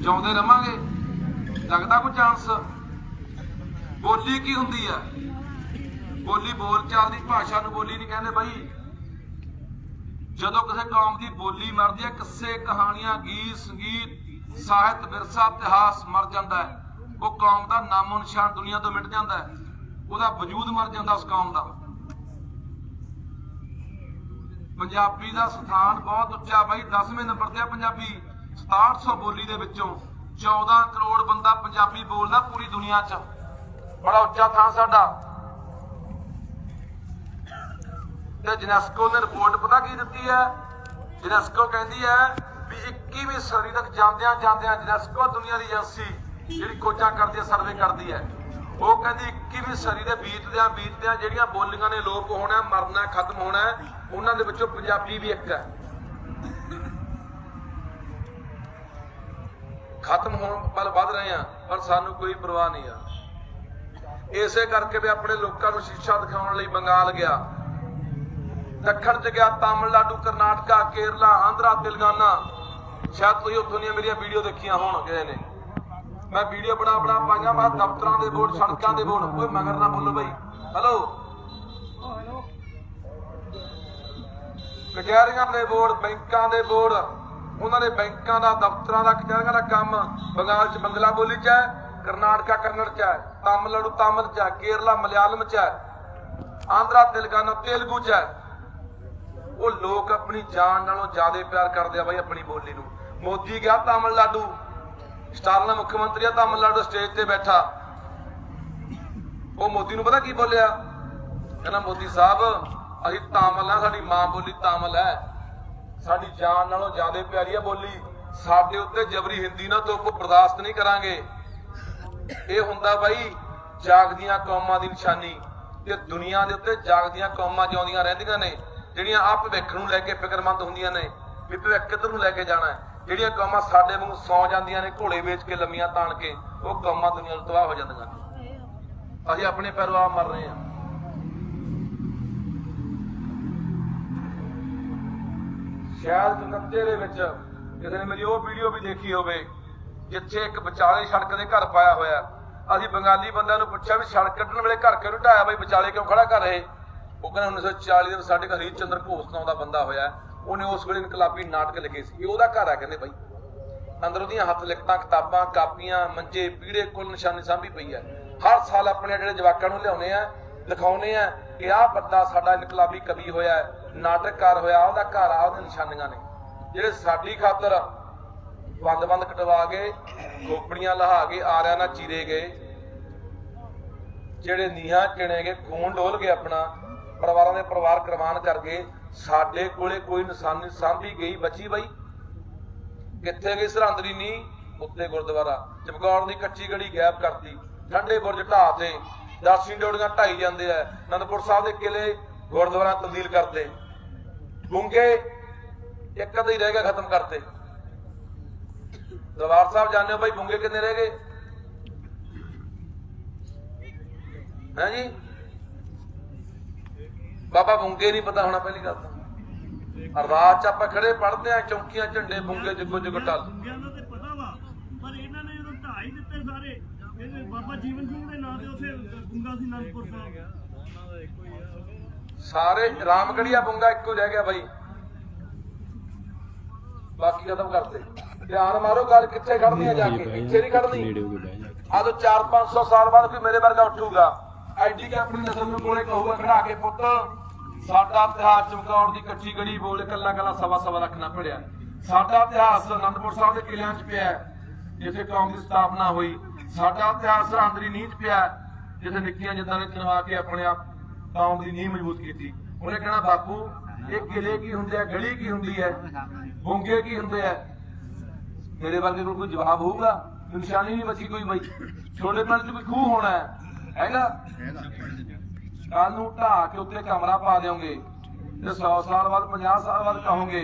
ਜਿਉਂਦੇ ਰਵਾਂਗੇ, ਲੱਗਦਾ ਕੋਈ ਚਾਂਸ ਬੋਲੀ ਕੀ ਹੁੰਦੀ ਆ? ਬੋਲੀ ਬੋਲ ਚਾਲ ਦੀ ਭਾਸ਼ਾ ਨੂੰ ਬੋਲੀ ਨਹੀਂ ਕਹਿੰਦੇ ਬਾਈ। ਜਦੋਂ ਕਿਸੇ ਕੌਮ ਦੀ ਬੋਲੀ ਮਰਦੀ ਹੈ ਕਿੱਸੇ ਕਹਾਣੀਆਂ, ਗੀਤ, ਸੰਗੀਤ, ਸਾਹਿਤ, ਵਿਰਸਾ, ਇਤਿਹਾਸ ਮਰ ਜਾਂਦਾ ਹੈ। ਉਹ ਕੌਮ ਦਾ ਨਾਮੋ ਨਿਸ਼ਾਨ ਦੁਨੀਆ ਤੋਂ ਮਿਟ ਜਾਂਦਾ ਹੈ। ਉਹਦਾ ਵਜੂਦ ਮਰ ਜਾਂਦਾ ਉਸ ਕੌਮ ਦਾ। ਪੰਜਾਬੀ ਦਾ ਸਥਾਨ ਬਹੁਤ ਉੱਚਾ ਬਾਈ 10ਵੇਂ ਨੰਬਰ ਤੇ ਆ ਪੰਜਾਬੀ। 6700 ਬੋਲੀ ਦੇ ਵਿੱਚੋਂ 14 ਕਰੋੜ ਬੰਦਾ ਪੰਜਾਬੀ ਬੋਲਦਾ ਪੂਰੀ ਦੁਨੀਆ 'ਚ। ਬੜਾ ਉੱਚਾ ਥਾਂ ਸਾਡਾ। ਤੇ ਜਨੈਸਕੋ ਨੇ ਰਿਪੋਰਟ ਪਤਾ ਕੀ ਦਿੱਤੀ ਹੈ? ਜਨੈਸਕੋ ਕਹਿੰਦੀ ਹੈ ਵੀ 21ਵੀਂ ਸਦੀ ਤੱਕ ਜਾਂਦਿਆਂ ਜਾਂਦਿਆਂ ਜਨੈਸਕੋ ਦੁਨੀਆ ਦੀ ਏਜੰਸੀ ਜਿਹੜੀ ਖੋਜਾਂ ਕਰਦੀ ਹੈ, ਸਰਵੇ ਕਰਦੀ ਹੈ। ਉਹ ਕਹਿੰਦੀ 21ਵੀਂ ਸਦੀ ਦੇ ਬੀਤਦਿਆਂ ਬੀਤਦਿਆਂ ਜਿਹੜੀਆਂ ਬੋਲੀਆਂ ਨੇ ਲੋਪ ਹੋਣਾ, ਮਰਨਾ ਖਤਮ ਹੋਣਾ ਉਹਨਾਂ ਦੇ ਵਿੱਚੋਂ ਪੰਜਾਬੀ ਵੀ ਇੱਕ ਹੈ। ਖਤਮ ਹੋਣ ਵੱਲ ਵੱਧ ਰਹੇ ਆ ਪਰ ਸਾਨੂੰ ਕੋਈ ਪਰਵਾਹ ਨਹੀਂ ਆ। ਇਸੇ ਕਰਕੇ ਵੀ ਆਪਣੇ ਲੋਕਾਂ ਨੂੰ ਸ਼ਿਕਸ਼ਾ ਦਿਖਾਉਣ ਲਈ ਬੰਗਾਲ ਗਿਆ। ਦੱਖਣ ਚ ਗਿਆ ਤਾਮਿਲਨਾਡੂ, ਕਰਨਾਟਕਾ, ਕੇਰਲਾ, ਆਂਧਰਾ, ਤੇਲੰਗਾਨਾ। ਸ਼ਾਇਦ ਤੁਸੀਂ ਉੱਥੋਂ ਦੀਆਂ ਮੇਰੀਆਂ ਵੀਡੀਓ ਦੇਖੀਆਂ ਹੋਣ ਗਏ ਨੇ। ਮੈਂ ਵੀਡੀਓ ਬਣਾ ਬਣਾ ਪਾਈਆਂ, ਮੈਂ ਦਫ਼ਤਰਾਂ ਦੇ ਬੋਰਡ, ਸੜਕਾਂ ਦੇ ਬੋਰਡ। ਕੋਈ ਮਗਰ ਨਾ ਬੋਲੋ ਬਈ। ਹੈਲੋ ਕਚਹਿਰੀਆਂ ਦੇ ਬੋਰਡ, ਬੈਂਕਾਂ ਦੇ ਬੋਰਡ, ਉਹਨਾਂ ਦੇ ਬੈਂਕਾਂ ਦਾ, ਦਫ਼ਤਰਾਂ ਦਾ, ਕਚਹਿਰੀਆਂ ਦਾ ਕੰਮ ਬੰਗਾਲ ਚ ਬੰਗਲਾ ਬੋਲੀ ਚ ਹੈ, ਕਰਨਾਟਕਾ, ਕੰਨੜ ਚ ਹੈ, ਤਾਮਿਲਨਾਡੂ, ਤਾਮਿਲ ਚ ਹੈ, ਕੇਰਲਾ, ਮਲਿਆਲਮ ਚ ਹੈ, ਆਂਧਰਾ, ਤੇਲੰਗਾਨਾ, ਤੇਲਗੂ ਚ ਹੈ। ਉਹ ਲੋਕ ਆਪਣੀ ਜਾਨ ਨਾਲੋਂ ਜ਼ਿਆਦਾ ਪਿਆਰ ਕਰਦੇ ਆ ਬਾਈ ਆਪਣੀ ਬੋਲੀ ਨੂੰ। ਮੋਦੀ ਗਿਆ ਤਾਮਿਲਨਾਡੂ। ਸਟਾਲਿਨ ਮੁੱਖ ਮੰਤਰੀ ਆ, ਤਾਮਿਲਨਾਡੂ ਸਟੇਜ ਤੇ ਬੈਠਾ। ਉਹ ਮੋਦੀ ਨੂੰ ਪਤਾ ਕੀ ਬੋਲਿਆ? ਕਹਿੰਦਾ ਮੋਦੀ ਸਾਹਿਬ ਅਸੀਂ ਤਾਮਲ ਆ, ਸਾਡੀ ਮਾਂ ਬੋਲੀ ਤਾਮਲ ਹੈ। ਸਾਡੀ ਜਾਨ ਨਾਲੋਂ ਜ਼ਿਆਦਾ ਪਿਆਰੀ ਆ ਬੋਲੀ। ਸਾਡੇ ਉੱਤੇ ਜਬਰੀ ਹਿੰਦੀ ਨਾ ਤੋਪੋ ਬਰਦਾਸ਼ਤ ਨਹੀਂ ਕਰਾਂਗੇ। ਇਹ ਹੁੰਦਾ ਬਾਈ ਜਾਗਦੀਆਂ ਕੌਮਾਂ ਦੀ ਨਿਸ਼ਾਨੀ। ਤੇ ਦੁਨੀਆ ਦੇ ਉੱਤੇ ਜਾਗਦੀਆਂ ਕੌਮਾਂ ਜਿਉਂਦੀਆਂ ਰਹਿੰਦੀਆਂ ਨੇ, ਜਿਹੜੀਆਂ ਆਪ ਭਵਿੱਖ ਨੂੰ ਲੈ ਕੇ ਫਿਕਰਮੰਦ ਹੁੰਦੀਆਂ ਨੇ, ਵੀ ਭਵਿੱਖ ਕਿੱਧਰ ਨੂੰ ਲੈ ਕੇ ਜਾਣਾ ਹੈ। ਜਿਹੜੀਆਂ ਕੌਮਾਂ ਸਾਡੇ ਵਾਂਗੂ ਸੌ ਜਾਂਦੀਆਂ ਨੇ, ਘੋੜੇ ਵੇਚ ਕੇ ਲੰਮੀਆਂ ਤਾਣ ਕੇ, ਉਹ ਕੌਮਾਂ ਦੁਨੀਆ ਨੂੰ ਤਬਾਹ ਹੋ ਜਾਂਦੀਆਂ ਨੇ। ਅਸੀਂ ਆਪਣੇ ਪੈਰੋਂ ਆਪ ਮਰ ਰਹੇ ਹਾਂ। ਸ਼ਾਇਦ ਕਲਕੱਤੇ ਦੇ ਵਿੱਚ ਕਿਸੇ ਨੇ ਮੇਰੀ ਉਹ ਵੀਡੀਓ ਵੀ ਦੇਖੀ ਹੋਵੇ, ਜਿੱਥੇ ਇੱਕ ਵਿਚਾਲੇ ਸੜਕ ਦੇ ਘਰ ਪਾਇਆ ਹੋਇਆ ਅਸੀਂ ਬੰਗਾਲੀ ਬੰਦਿਆਂ ਨੂੰ ਪੁੱਛਿਆ ਵੀ ਸੜਕ ਕੱਢਣ ਵੇਲੇ ਘਰ ਕਿਉਂ ਢਾਇਆ ਬਈ, ਵਿਚਾਲੇ ਕਿਉਂ ਖੜਾ ਕਰ ਰਹੇ? ਉਹ ਕਹਿੰਦਾ 1940 ਦੇ ਵਿੱਚ ਸਾਡੇ ਘਰ ਹਰੀਸ਼ ਚੰਦਰ ਘੋষ ਨਾਮ ਦਾ ਬੰਦਾ ਹੋਇਆ ਉਹਨੇ ਉਸ ਵੇਲੇ ਇਨਕਲਾਬੀ ਨਾਟਕ ਲਿਖੇ ਸੀ। ਇਹ ਉਹਦਾ ਘਰ ਆ ਕਹਿੰਦੇ ਬਾਈ। ਅੰਦਰ ਉਹਦੀਆਂ ਹੱਥ ਲਿਖਤਾਂ, ਕਿਤਾਬਾਂ, ਕਾਪੀਆਂ, ਮੰਜੇ, ਪੀੜੇ, ਕੁੱਲ ਨਿਸ਼ਾਨੀ ਸਾਂਭੀ ਪਈ ਹੈ। ਹਰ ਸਾਲ ਆਪਣੇ ਜਿਹੜੇ ਜਵਾਕਾਂ ਨੂੰ ਲਿਆਉਨੇ ਆ ਲਿਖਾਉਨੇ ਆ ਕਿ ਆਹ ਬੰਦਾ ਸਾਡਾ ਇਨਕਲਾਬੀ ਕਵੀ ਹੋਇਆ ਨਾਟਕਕਾਰ ਹੋਇਆ, ਉਹਦਾ ਘਰ ਆ, ਉਹਦੀਆਂ ਨਿਸ਼ਾਨੀਆਂ ਨੇ। ਜਿਹੜੇ ਸਾਡੀ ਖਾਤਰ ਬੰਦ ਬੰਦ ਕਟਵਾ ਕੇ ਖੋਪੜੀਆਂ ਲਹਾ ਕੇ ਆਰਿਆਂ ਨਾਲ ਚੀਰੇ ਗਏ, ਜਿਹੜੇ ਨੀਹਾਂ ਚਿਣੇ ਗਏ, ਖੂਨ ਡੋਲ ਗਏ ਆਪਣਾ ਪਰਿਵਾਰਾਂ ਦੇ ਪਰਿਵਾਰ ਕੁਰਬਾਨ ਕਰ ਗਏ, ਸਾਡੇ ਕੋਲੇ ਕੋਈ ਨਿਸ਼ਾਨੀ ਸਾਂਭੀ ਗਈ, ਬਚੀ ਬਈ। ਕਿੱਥੇ ਗਈ ਸਰਹੰਦਰੀ ਨੀ ਉੱਤੇ ਗੁਰਦੁਆਰਾ। ਚਮਕੌਰ ਦੀ ਕੱਚੀ ਗੜੀ ਗੈਪ ਕਰਤੀ। ਠੰਡੇ ਬੁਰਜ ਢਾਹ ਤੇ। ਦਰਸ਼ਨੀ ਡੋੜੀਆਂ ਢਾਈ ਜਾਂਦੇ ਆ। ਅਨੰਦਪੁਰ ਸਾਹਿਬ ਦੇ ਕਿਲੇ ਗੁਰਦੁਆਰਾ ਤਬਦੀਲ ਕਰਦੇ ਗੁੰਗੇ ਇੱਕ ਅੱਧਾ ਹੀ ਰਹਿ ਗਿਆ ਖਤਮ ਕਰਤੇ। ਦਰਬਾਰ ਸਾਹਿਬ ਜਾਣਦੇ ਹੋ ਭਾਈ ਗੁੰਗੇ ਕਿੰਨੇ ਰਹਿ ਗਏ? ਹੈ ਜੀ? ਬਾਬਾ ਬੁੰਗੇ ਨਹੀਂ ਪਤਾ ਹੋਣਾ ਪਹਿਲੀ ਗੱਲ ਤਾਂ। ਰਾਤ ਚ ਆਪਾਂ ਖੜੇ ਪੜਦੇ ਆ ਚੌਂਕੀਆਂ ਝੰਡੇ ਬੁੰਗੇ ਜੱਗੋ ਜੱਗੋ ਟਲ। ਗੁੰਗਿਆਂ ਦਾ ਤੇ ਪਤਾ ਵਾ ਪਰ ਇਹਨਾਂ ਨੇ ਜਦੋਂ ਢਾਈ ਦਿੱਤੇ ਸਾਰੇ ਇਹਦੇ ਬਾਬਾ ਜੀਵਨ ਸਿੰਘ ਦੇ ਨਾਂ ਤੇ ਉੱਥੇ ਗੁੰਗਾ ਸੀ ਅਨੰਦਪੁਰ ਸਾਹਿਬ। ਸਾਰੇ ਰਾਮਗੜੀਆ ਬੁੰਗਾ ਇੱਕੋ ਰਹਿ ਗਿਆ ਬਾਈ। ਬਾਕੀ ਖਤਮ ਕਰਤੇ ਧਿਆਨ ਮਾਰੋ ਗੱਲ ਕਿੱਥੇ ਖੜਨੀ ਆ ਜਾ ਕੇ? ਇੱਥੇ ਨਹੀਂ ਖੜਨੀ? ਆ ਤੋਂ 4-500 ਸਾਲ ਬਾਅਦ ਕੋਈ ਮੇਰੇ ਵਰਗਾ ਉੱਠੂਗਾ। ਐਡੀ ਕਿ ਆਪਣੀ ਨਸਲ ਨੂੰ ਕੋਲੇ ਕਹੂਗਾ ਖੜਾ ਕੇ ਪੁੱਤ। ਸਾਡਾ ਇਤਿਹਾਸ ਚਮਕੌਰ ਦੀ ਕੱਚੀ ਗੜੀ ਬੋਲ ਕੱਲਾ ਕੱਲਾ ਸਵਾ ਸਵਾ ਰੱਖਣਾ ਪੜਿਆ ਸਾਡਾ ਇਤਿਹਾਸ ਅਨੰਦਪੁਰ ਸਾਹਿਬ ਦੇ ਕਿਲਿਆਂ 'ਚ ਪਿਆ ਜਿੱਥੇ ਕੌਮ ਦੀ ਸਥਾਪਨਾ ਹੋਈ। ਸਾਡਾ ਇਤਿਹਾਸ ਸਰਹੰਦ ਦੀ ਨੀਂਹ 'ਚ ਪਿਆ ਜਿੱਥੇ ਨਿੱਕੀਆਂ ਜਿੱਦਾਂ ਨੇ ਚਨਵਾ ਕੇ ਆਪਣੇ ਆਪ ਕੌਮ ਦੀ ਨੀਂਹ ਮਜ਼ਬੂਤ ਕੀਤੀ। ਉਹਨੇ ਕਹਿਣਾ, ਬਾਪੂ, ਇਹ ਕਿਲੇ ਕੀ ਹੁੰਦੇ ਆ, ਗਲੀ ਕੀ ਹੁੰਦੀ ਹੈ? ਬੁੰਗੇ ਕੀ ਹੁੰਦੇ ਆ? ਮੇਰੇ ਵਰਗੇ ਕੋਲ ਕੋਈ ਜਵਾਬ ਹੋਊਗਾ? ਨਿਸ਼ਾਨੀ ਨਹੀਂ ਬਚੀ ਕੋਈ ਬਈ। ਛੋਟੇ ਪਿੰਡ 'ਚ ਕੋਈ ਖੂਹ ਹੋਣਾ ਹੈ? ਹੈਗਾ? ਕੱਲ ਨੂੰ ਢਾਹ ਕੇ ਉੱਤੇ ਕਮਰਾ ਪਾ ਦਿਓਗੇ ਤੇ 100 ਸਾਲ ਬਾਅਦ 50 ਸਾਲ ਬਾਅਦ ਕਹੋਗੇ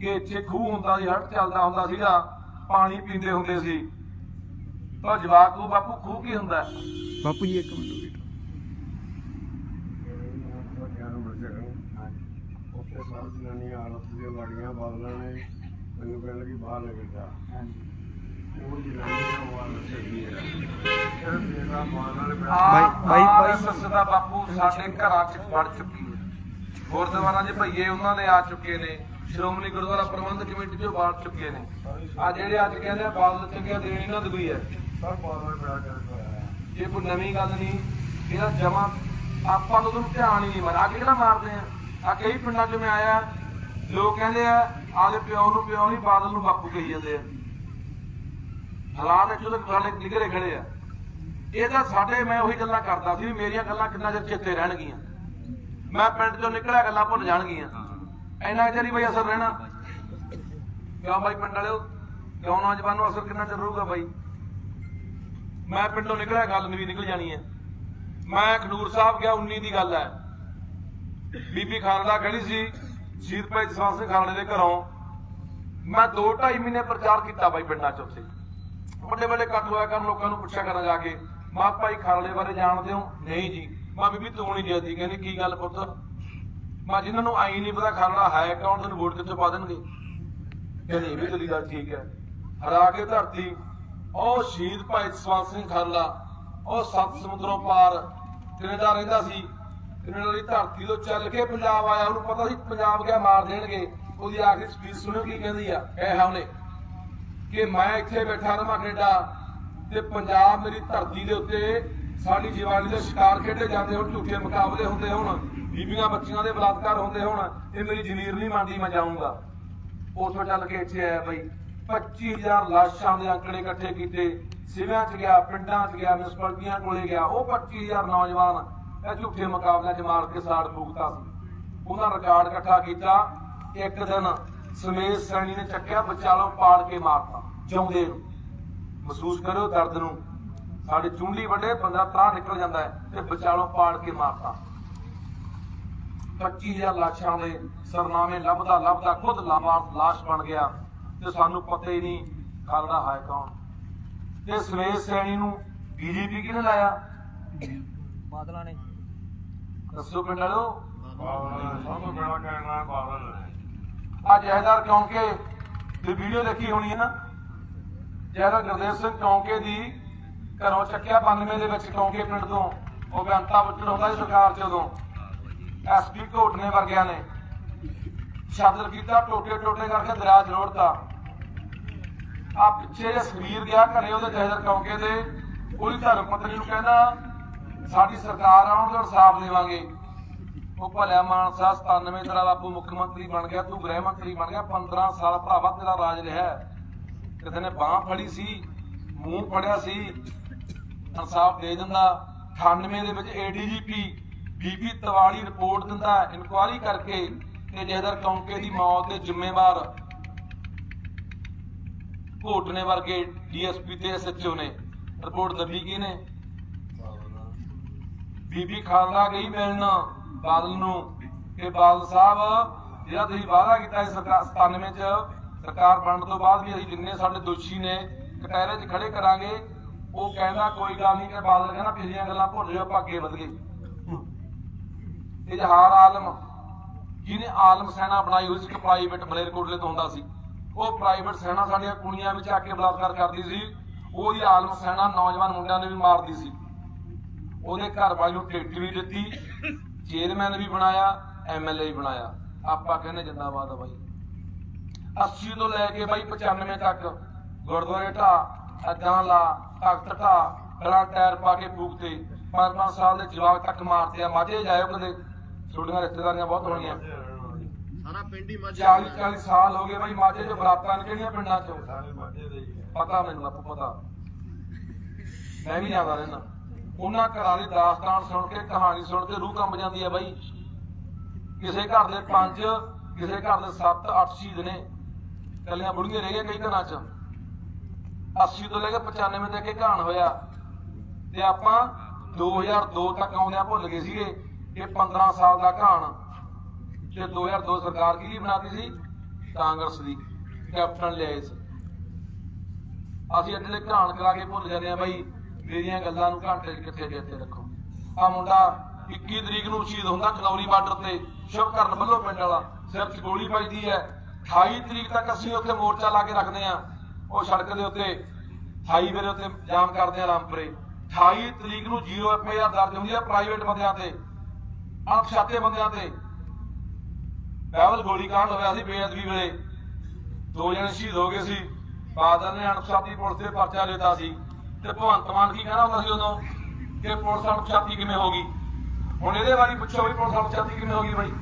ਕਿ ਇੱਥੇ ਖੂਹ ਹੁੰਦਾ ਸੀ ਹੜ ਚੱਲਦਾ ਹੁੰਦਾ ਸੀਗਾ, ਪਾਣੀ ਪੀਂਦੇ ਹੁੰਦੇ ਸੀ। ਤਾਂ ਜਵਾਬ ਕੋ ਬਾਪੂ, ਖੂਹ ਕੀ ਹੁੰਦਾ ਬਾਪੂ ਜੀ, ਇੱਕ ਮਿੰਟ ਵੇਟ ਵੱਡਿਆਂ ਨੂੰ ਆਰਤ ਦੀਆਂ ਬਾਦਲਾਂ ਨੇ ਮੈਨੂੰ ਕਹਿਣ ਲੱਗੀ ਬਾਹਰ ਨਿਕਲ ਜਾ। ਉਹ ਜਨਾਨੀਆਂ ਵਾਲ ਚੱਲੀ ਹੈ। ਫਿਰ ਮੇਰਾ ਮਾਨ ਵਾਲੇ ਆਹ ਬਾਈ- ਬਾਈ- RSS ਦਾ ਬਾਪੂ ਸਾਡੇ ਘਰਾਂ 'ਚ ਵੜ ਚੁੱਕੀ ਹੈ। ਗੁਰਦੁਆਰਾਂ 'ਚ ਭਈਏ ਉਹਨਾਂ ਦੇ ਆ ਚੁੱਕੇ ਨੇ। ਸ਼੍ਰੋਮਣੀ ਗੁਰਦੁਆਰਾ ਪ੍ਰਬੰਧਕ ਕਮੇਟੀ 'ਚੋਂ ਬਾੜ ਚੁੱਕੇ ਨੇ। ਆ ਜਿਹੜੇ ਅੱਜ ਕਹਿੰਦੇ ਆ ਬਾਦਲ ਚੰਗਿਆ ਦੇਣ ਇਹਨਾਂ ਦੀ ਕੋਈ ਹੈ। ਸਭ ਬਾਦਲ ਪਿਆ ਕਰ ਹੋਇਆ ਇਹ ਕੋਈ ਨਵੀਂ ਗੱਲ ਨਹੀਂ ਇਹਦਾ ਜਮਾ ਆਪਾਂ ਨੂੰ ਧਿਆਨ ਹੀ ਨਹੀਂ ਮਾਰ ਅੱਗੇ ਕਿਹੜਾ ਮਾਰਦੇ ਆ? ਆ ਕਈ ਪਿੰਡਾਂ 'ਚ ਮੈਂ ਆਇਆ, ਲੋਕ ਕਹਿੰਦੇ ਆ ਆਲੇ ਪਿਓ ਨੂੰ, ਪਿਓ ਨਹੀਂ, ਬਾਦਲ ਨੂੰ ਬਾਪੂ ਕਹੀ ਜਾਂਦੇ ਆ। ਹਾਲਾਤ ਇੱਥੋਂ ਤੱਕ ਸਾਡੇ ਨਿਕਲੇ ਖੜੇ ਆ। ਇਹ ਤਾਂ ਸਾਡੇ, ਮੈਂ ਉਹੀ ਗੱਲਾਂ ਕਰਦਾ ਸੀ ਮੇਰੀਆਂ ਗੱਲਾਂ ਕਿੰਨਾ ਚਿਰ ਚੇਤੇ ਰਹਿਣਗੀਆਂ। ਮੈਂ ਪਿੰਡ ਚੋਂ ਨਿਕਲਿਆ, ਗੱਲਾਂ ਭੁੱਲ ਜਾਣਗੀਆਂ। ਇੰਨਾ ਚਿਰ ਹੀ ਬਈ ਅਸਰ ਰਹਿਣਾ। ਕਿਉਂ ਬਾਈ ਪਿੰਡ ਵਾਲਿਓ? ਕਿਉਂ ਨੌਜਵਾਨ ਨੂੰ ਅਸਰ ਕਿੰਨਾ ਚਿਰ ਰਹੂਗਾ ਬਾਈ? ਮੈਂ ਪਿੰਡੋਂ ਨਿਕਲਿਆ, ਗੱਲ ਵੀ ਨਿਕਲ ਜਾਣੀ ਹੈ। ਮੈਂ ਖਡੂਰ ਸਾਹਿਬ ਗਿਆ 19 ਦੀ ਗੱਲ ਹੈ। ਬੀਬੀ ਖਾਲੜਾ ਖੜੀ ਸੀ? ਸ਼ਹੀਦ ਭਾਈ ਜਸਵੰਤ ਸਿੰਘ ਖਾਲੜੇ ਦੇ ਘਰੋਂ। ਮੈਂ 2 2.5 ਮਹੀਨੇ ਪ੍ਰਚਾਰ ਕੀਤਾ ਬਾਈ ਪਿੰਡਾਂ ਚ ਉੱਥੇ। ਵੱਡੇ ਵੱਡੇ ਇਕੱਠ ਹੋਇਆ ਕਰਨ, ਲੋਕਾਂ ਨੂੰ ਪੁੱਛਿਆ ਕਰਾਂ ਜਾ ਕੇ, ਮਾਂ, ਭਾਈ ਖਾਲੜੇ ਬਾਰੇ ਜਾਣਦੇ ਹੋ? ਨਹੀਂ ਜੀ। ਮਾਂ ਬੀਬੀ ਤੂੰ ਨਹੀਂ ਜਾਂਦੀ ਕਹਿੰਦੀ, ਕੀ ਗੱਲ ਪੁੱਤ? ਮੈਂ, ਜਿਨ੍ਹਾਂ ਨੂੰ ਆਈ ਨਹੀਂ ਪਤਾ ਖਾਲੜਾ ਹੈ ਕੌਣ ਤੁਹਾਨੂੰ ਵੋਟ ਕਿੱਥੇ ਪਾ ਦੇਣਗੇ? ਕਹਿੰਦੇ, ਇਹ ਵੀ ਤੇਰੀ ਗੱਲ ਠੀਕ ਹੈ। ਹਰਾ ਕੇ ਧਰਤੀ, ਉਹ ਸ਼ਹੀਦ ਭਾਈ ਜਸਵੰਤ ਸਿੰਘ ਖਾਲੜਾ, ਉਹ ਸੱਤ ਸਮੁੰਦਰੋਂ ਪਾਰ ਕੈਨੇਡਾ ਰਹਿੰਦਾ ਸੀ। ਕੈਨੇਡਾ ਦੀ ਧਰਤੀ ਤੋਂ ਚੱਲ ਕੇ ਪੰਜਾਬ ਆਇਆ, ਉਹਨੂੰ ਪਤਾ ਸੀ ਪੰਜਾਬ ਗਿਆ ਮਾਰ ਦੇਣਗੇ। ਉਹਦੀ ਆਖਰੀ ਸਪੀਚ ਸੁਣੋ ਕੀ ਕਹਿੰਦੀ ਆ। ਕਿਹਾ ਉਹਨੇ ਕਿ ਮੈਂ ਇੱਥੇ ਬੈਠਾ ਰਵਾਂ ਕੈਨੇਡਾ ਤੇ ਪੰਜਾਬ ਮੇਰੀ ਧਰਤੀ ਦੇ ਉੱਤੇ ਸਾਡੀ ਜਵਾਨੀ ਦੇ ਸ਼ਿਕਾਰ ਖੇਡੇ ਜਾਂਦੇ ਹੋਣ, ਝੂਠੇ ਮੁਕਾਬਲੇ ਹੁੰਦੇ ਹੋਣ, ਬੀਬੀਆਂ ਬੱਚੀਆਂ ਦੇ ਬਲਾਤਕਾਰ ਹੁੰਦੇ ਹੋਣ, ਤੇ ਮੇਰੀ ਜ਼ਮੀਰ ਨਹੀਂ ਮੰਨਦੀ, ਮੈਂ ਜਾਊਂਗਾ। ਉਥੋਂ ਚੱਲ ਕੇ ਇੱਥੇ ਆਇਆ ਬਈ। 25000 ਲਾਸ਼ਾਂ ਦੇ ਅੰਕੜੇ ਇਕੱਠੇ ਕੀਤੇ, ਸਿਵਿਆਂ 'ਚ ਗਿਆ, ਪਿੰਡਾਂ 'ਚ ਗਿਆ, ਮਿਊਨਿਸਪਲਟੀਆਂ ਕੋਲੇ ਗਿਆ, ਉਹ 25000 ਨੌਜਵਾਨ ਇਹ ਝੂਠੇ ਮੁਕਾਬਲਿਆਂ 'ਚ ਮਾਰ ਕੇ ਸਾੜ ਫੂਕਤਾ ਸੀ। ਉਹਨਾਂ ਰਿਕਾਰਡ ਇਕੱਠਾ ਕੀਤਾ। ਇੱਕ ਦਿਨ ਸਮੇਤ ਸੈਣੀ ਨੇ ਚੱਕਿਆ, ਵਿਚਾਲੋਂ ਪਾੜ ਕੇ ਮਾਰਤਾ, ਜਿਉਂਦੇ ਨੂੰ। ਮਹਿਸੂਸ ਕਰੋ ਦਰਦ ਨੂੰ। ਸਾਡੇ ਚੁੰਡੀ ਵੱਡੇ, ਬੰਦਾ ਤਰਾ ਨਿਕਲ ਜਾਂਦਾ ਹੈ ਤੇ ਵਿਚਾਲੋਂ ਪਾੜ ਕੇ ਮਾਰਤਾ। 25000 ਲਾਸ਼ਾਂ ਦੇ ਸਰਨਾਮੇ ਲੱਭਦਾ ਲੱਭਦਾ ਖੁਦ ਲਾਵਾਂ ਲਾਸ਼ ਬਣ ਗਿਆ ਤੇ ਸਾਨੂੰ ਪਤਾ ਹੀ ਨਹੀਂ ਖਾਲੜਾ ਹੈ ਕੌਣ। ਤੇ ਸਮੇਤ ਸੈਣੀ ਨੂੰ ਬੀਜੇਪੀ ਕਿਹਨੇ ਲਾਇਆ? ਬਾਦਲਾਂ ਨੇ। ਦੱਸੋ ਪਿੰਡ ਵਾਲੋ ਸਭ ਬੜਾ ਕਹਿਣਾ ਬਾਦਲ ਆ ਜਹਦਾਰ ਕਿਉਂਕਿ ਤੇ ਵੀਡੀਓ ਦੇਖੀ ਹੋਣੀ ਹੈ ਨਾ ਜਹਦਾਰ ਗੁਰਦੇਵ ਸਿੰਘ ਕਿਉਂਕਿ ਦੀ ਘਰੋਂ ਚੱਕਿਆ 92 ਦੇ ਵਿੱਚ ਕਿਉਂਕਿ ਪਿੰਡ ਤੋਂ। ਉਹ ਬੇਅੰਤਾ ਬੁੱਚੜ ਹੁੰਦਾ ਸੀ ਸਰਕਾਰ ਚ ਉਦੋਂ। ਐਸਪੀ ਘੋਟਨੇ ਵਰਗਿਆਂ ਨੇ। ਸ਼ਬਦ ਕੀਤਾ ਟੋਟੇ ਟੋਟੇ ਕਰਕੇ ਦਰਿਆ ਚ ਰੋੜਤਾ ਆ ਪਿੱਛੇ ਜੇ ਸਰੀਰ ਗਿਆ ਘਰੇ ਉਹਦੇ ਜਹਦਰ ਕਿਉਂਕਿ ਦੇ। ਉਹਦੀ ਧਰਮ ਪਤਨੀ ਨੂੰ ਕਹਿੰਦਾ ਸਾਡੀ ਸਰਕਾਰ ਆਉਣ ਤੇ ਇਨਸਾਫ ਦੇਵਾਂਗੇ। ਉਹ ਭਲਿਆ ਮਾਨਸਾ 97 ਤੇਰਾ ਬਾਪੂ ਮੁੱਖ ਮੰਤਰੀ ਬਣ ਗਿਆ, ਤੂੰ ਗ੍ਰਹਿ ਮੰਤਰੀ ਬਣ ਗਿਆ 15 ਸਾਲ ਭਰਾਵਾ ਤੇਰਾ ਰਾਜ ਰਿਹਾ ਕਿਸੇ ਨੇ ਬਾਹ ਫੜੀ ਸੀ, ਮੂੰਹ ਫੜਿਆ ਸੀ, ਇਨਸਾਫ ਦੇ ਦਿੰਦਾ। 98 ਦੇ ਵਿੱਚ ਏਡੀਜੀਪੀ ਬੀਬੀ ਤਵਾੜੀ ਰਿਪੋਰਟ ਦਿੰਦਾ ਇਨਕੁਆਇਰੀ ਕਰਕੇ ਤੇ ਜਹਦਰ ਕੌਂਕੇ ਦੀ ਮੌਤ ਦੇ ਜ਼ਿੰਮੇਵਾਰ ਘੋਟਨੇ ਵਰਗੇ ਡੀਐਸਪੀ ਤੇ ਐਸਐਚਓ ਨੇ। ਰਿਪੋਰਟ ਦੱਬੀ ਕੀ ਨੇ? ਬੀਬੀ ਖਾਲੜਾ ਗਈ ਮਿਲਣ ਬਾਦਲ ਨੂੰ? ਕਿ ਬਾਦਲ ਸਾਹਿਬ, ਜਿਹੜਾ ਤੁਸੀਂ ਵਾਅਦਾ ਕੀਤਾ ਸੀ ਸਰਕਾਰ 97 ਚ, ਸਰਕਾਰ ਬਣਨ ਤੋਂ ਬਾਅਦ ਵੀ ਅਸੀਂ ਜਿੰਨੇ ਸਾਡੇ ਦੋਸ਼ੀ ਨੇ, ਕਟਹਿਰੇ 'ਚ ਖੜੇ ਕਰਾਂਗੇ, ਉਹ ਕਹਿੰਦਾ ਕੋਈ ਗੱਲ ਨਹੀਂ ਕਿ ਬਾਦਲ ਕਹਿੰਦਾ ਪਿਛਲੀਆਂ ਗੱਲਾਂ ਭੁੱਲ ਜਾਓ ਆਪਾਂ ਅੱਗੇ ਵਧ ਗਏ ਇਜ਼ਹਾਰ ਆਲਮ, ਜਿਹਨੇ ਆਲਮ ਸੈਨਾ ਬਣਾਈ ਹੋਈ ਸੀ, ਇੱਕ ਪ੍ਰਾਈਵੇਟ ਮਲੇਰਕੋਟਲੇ ਤੋਂ ਹੁੰਦਾ ਸੀ। ਉਹ ਪ੍ਰਾਈਵੇਟ ਸੈਨਾ ਸਾਡੀਆਂ ਕੁੜੀਆਂ ਵਿੱਚ ਆ ਕੇ ਬਲਾਤਕਾਰ ਕਰਦੀ ਸੀ। ਉਹਦੀ ਆਲਮ ਸੈਨਾ ਨੌਜਵਾਨ ਮੁੰਡਿਆਂ ਨੂੰ ਵੀ ਮਾਰਦੀ ਸੀ। ਉਹਦੇ ਘਰ ਵਾਲੀ ਨੂੰ ਟਿਕਟ ਵੀ ਦਿੱਤੀ ਚੇਅਰਮੈਨ ਵੀ ਬਣਾਇਆ ਐਮਐਲਏ ਵੀ ਬਣਾਇਆ। ਆਪਾਂ ਕਹਿੰਦੇ ਜਿੰਦਾਬਾਦ ਆ ਬਾਈ। 80 ਤੋਂ ਲੈ ਕੇ ਬਾਈ 95 ਤੱਕ ਗੁਰਦੁਆਰੇ ਢਾ ਅੱਦਾਂ ਲਾ ਤਖਤ ਢਾ ਗਲਾਂ ਟਾਇਰ ਪਾ ਕੇ ਫੂਕਤੇ ਪੰਜ ਪੰਜ ਸਾਲ ਦੇ ਜਵਾਕ ਤੱਕ ਮਾਰਦੇ ਆ। ਮਾਝੇ ਜਾਇਓ ਕਦੇ। ਛੋਟੀਆਂ ਰਿਸ਼ਤੇਦਾਰੀਆਂ ਬਹੁਤ ਹੋਣੀਆਂ। ਸਾਰਾ ਪਿੰਡ ਹੀ 40 40 ਸਾਲ ਹੋ ਗਏ ਬਾਈ ਮਾਝੇ ਚ ਬਰਾਤਾਂ ਨੇ ਕਿਹੜੀਆਂ ਪਿੰਡਾਂ ਚ? ਮੱਝੇ ਪਤਾ ਮੈਨੂੰ ਬਾਪੂ ਪਤਾ। ਮੈਂ ਵੀ ਜਾਂਦਾ ਰਹਿਣਾ ਉਹਨਾਂ ਘਰਾਂ ਦੀ ਦਾਸਤਾਨ ਸੁਣ ਕੇ, ਕਹਾਣੀ ਸੁਣ ਕੇ ਰੂਹ ਕੰਬ ਜਾਂਦੀ ਹੈ ਬਾਈ। ਕਿਸੇ ਘਰ ਦੇ ਪੰਜ, ਕਿਸੇ ਘਰ ਦੇ 7 8 ਸ਼ਹੀਦ ਨੇ। ਕੱਲੀਆਂ ਬੁੜੀਆਂ ਰਹਿ ਕਈ ਘਰਾਂ 'ਚ। 80 ਤੋਂ ਲੈ ਕੇ 95 ਤੱਕ ਇਹ ਕਹਾਣ ਹੋਇਆ। ਤੇ ਆਪਾਂ 2002 ਤੱਕ ਆਉਂਦਿਆਂ ਭੁੱਲ ਗਏ ਸੀਗੇ ਇਹ 15 ਸਾਲ ਦਾ ਘਾਣ। ਤੇ 2002 ਸਰਕਾਰ ਕਿਹਦੀ ਬਣਾਤੀ ਸੀ? ਕਾਂਗਰਸ ਦੀ। ਕੈਪਟਨ ਲਿਆਏ ਸੀ। ਅਸੀਂ ਅੱਜ ਘਾਣ ਕਰਾ ਕੇ ਭੁੱਲ ਜਾਂਦੇ ਆ ਬਾਈ। ਮੇਰੀਆਂ ਗੱਲਾਂ ਨੂੰ ਘੰਟੇ 'ਚ ਕਿੱਥੇ ਦੇ ਇੱਥੇ ਰੱਖੋ। ਆ ਮੁੰਡਾ 21 ਤਰੀਕ ਨੂੰ ਸ਼ਹੀਦ ਹੁੰਦਾ ਖਨੌਰੀ ਬਾਰਡਰ ਤੇ ਸ਼ੁਭਕਰਨ ਵੱਲੋਂ ਪਿੰਡ ਵਾਲਾ। ਸਿਰ 'ਚ ਗੋਲੀ ਵੱਜਦੀ ਹੈ। 28 ਤਰੀਕ ਤੱਕ ਅਸੀਂ ਉੱਥੇ ਮੋਰਚਾ ਲਾ ਕੇ ਰੱਖਦੇ ਆ ਉਹ ਸੜਕ ਦੇ ਉੱਤੇ, ਹਾਈਵੇ ਦੇ ਉੱਤੇ ਜਾਮ ਕਰਦੇ ਆ ਰਾਮਪੁਰੇ। 28 ਤਰੀਕ ਨੂੰ 0 ਐਫਆਈਆਰ ਦਰਜ ਹੁੰਦੀ ਹੈ ਪ੍ਰਾਈਵੇਟ ਬੰਦਿਆਂ ਤੇ, ਅਣਪਛਾਤੇ ਬੰਦਿਆਂ ਤੇ। ਬਹਿਬਲ ਗੋਲੀ ਕਾਂਡ ਹੋਇਆ ਸੀ ਬੇਅਦਬੀ ਵੇਲੇ। ਦੋ ਜਣੇ ਸ਼ਹੀਦ ਹੋ ਗਏ ਸੀ। ਬਾਦਲ ਨੇ ਅਣਪਛਾਤੀ ਪੁਲਿਸ ਤੇ ਪਰਚਾ ਦਿੱਤਾ ਸੀ। ਤੇ ਭਗਵੰਤ ਮਾਨ ਕੀ ਕਹਿੰਦਾ ਹੁੰਦਾ ਸੀ ਉਦੋਂ ਕਿ ਪੁਲਿਸ ਅਣਪਛਾਤੀ ਕਿਵੇਂ ਹੋ ਗਈ? ਹੁਣ ਇਹਦੇ ਬਾਰੇ ਪੁੱਛੋ ਵੀ ਪੁਲਿਸ ਅਣਪਛਾਤੀ ਕਿਵੇਂ ਹੋ ਗਈ ਬਾਈ?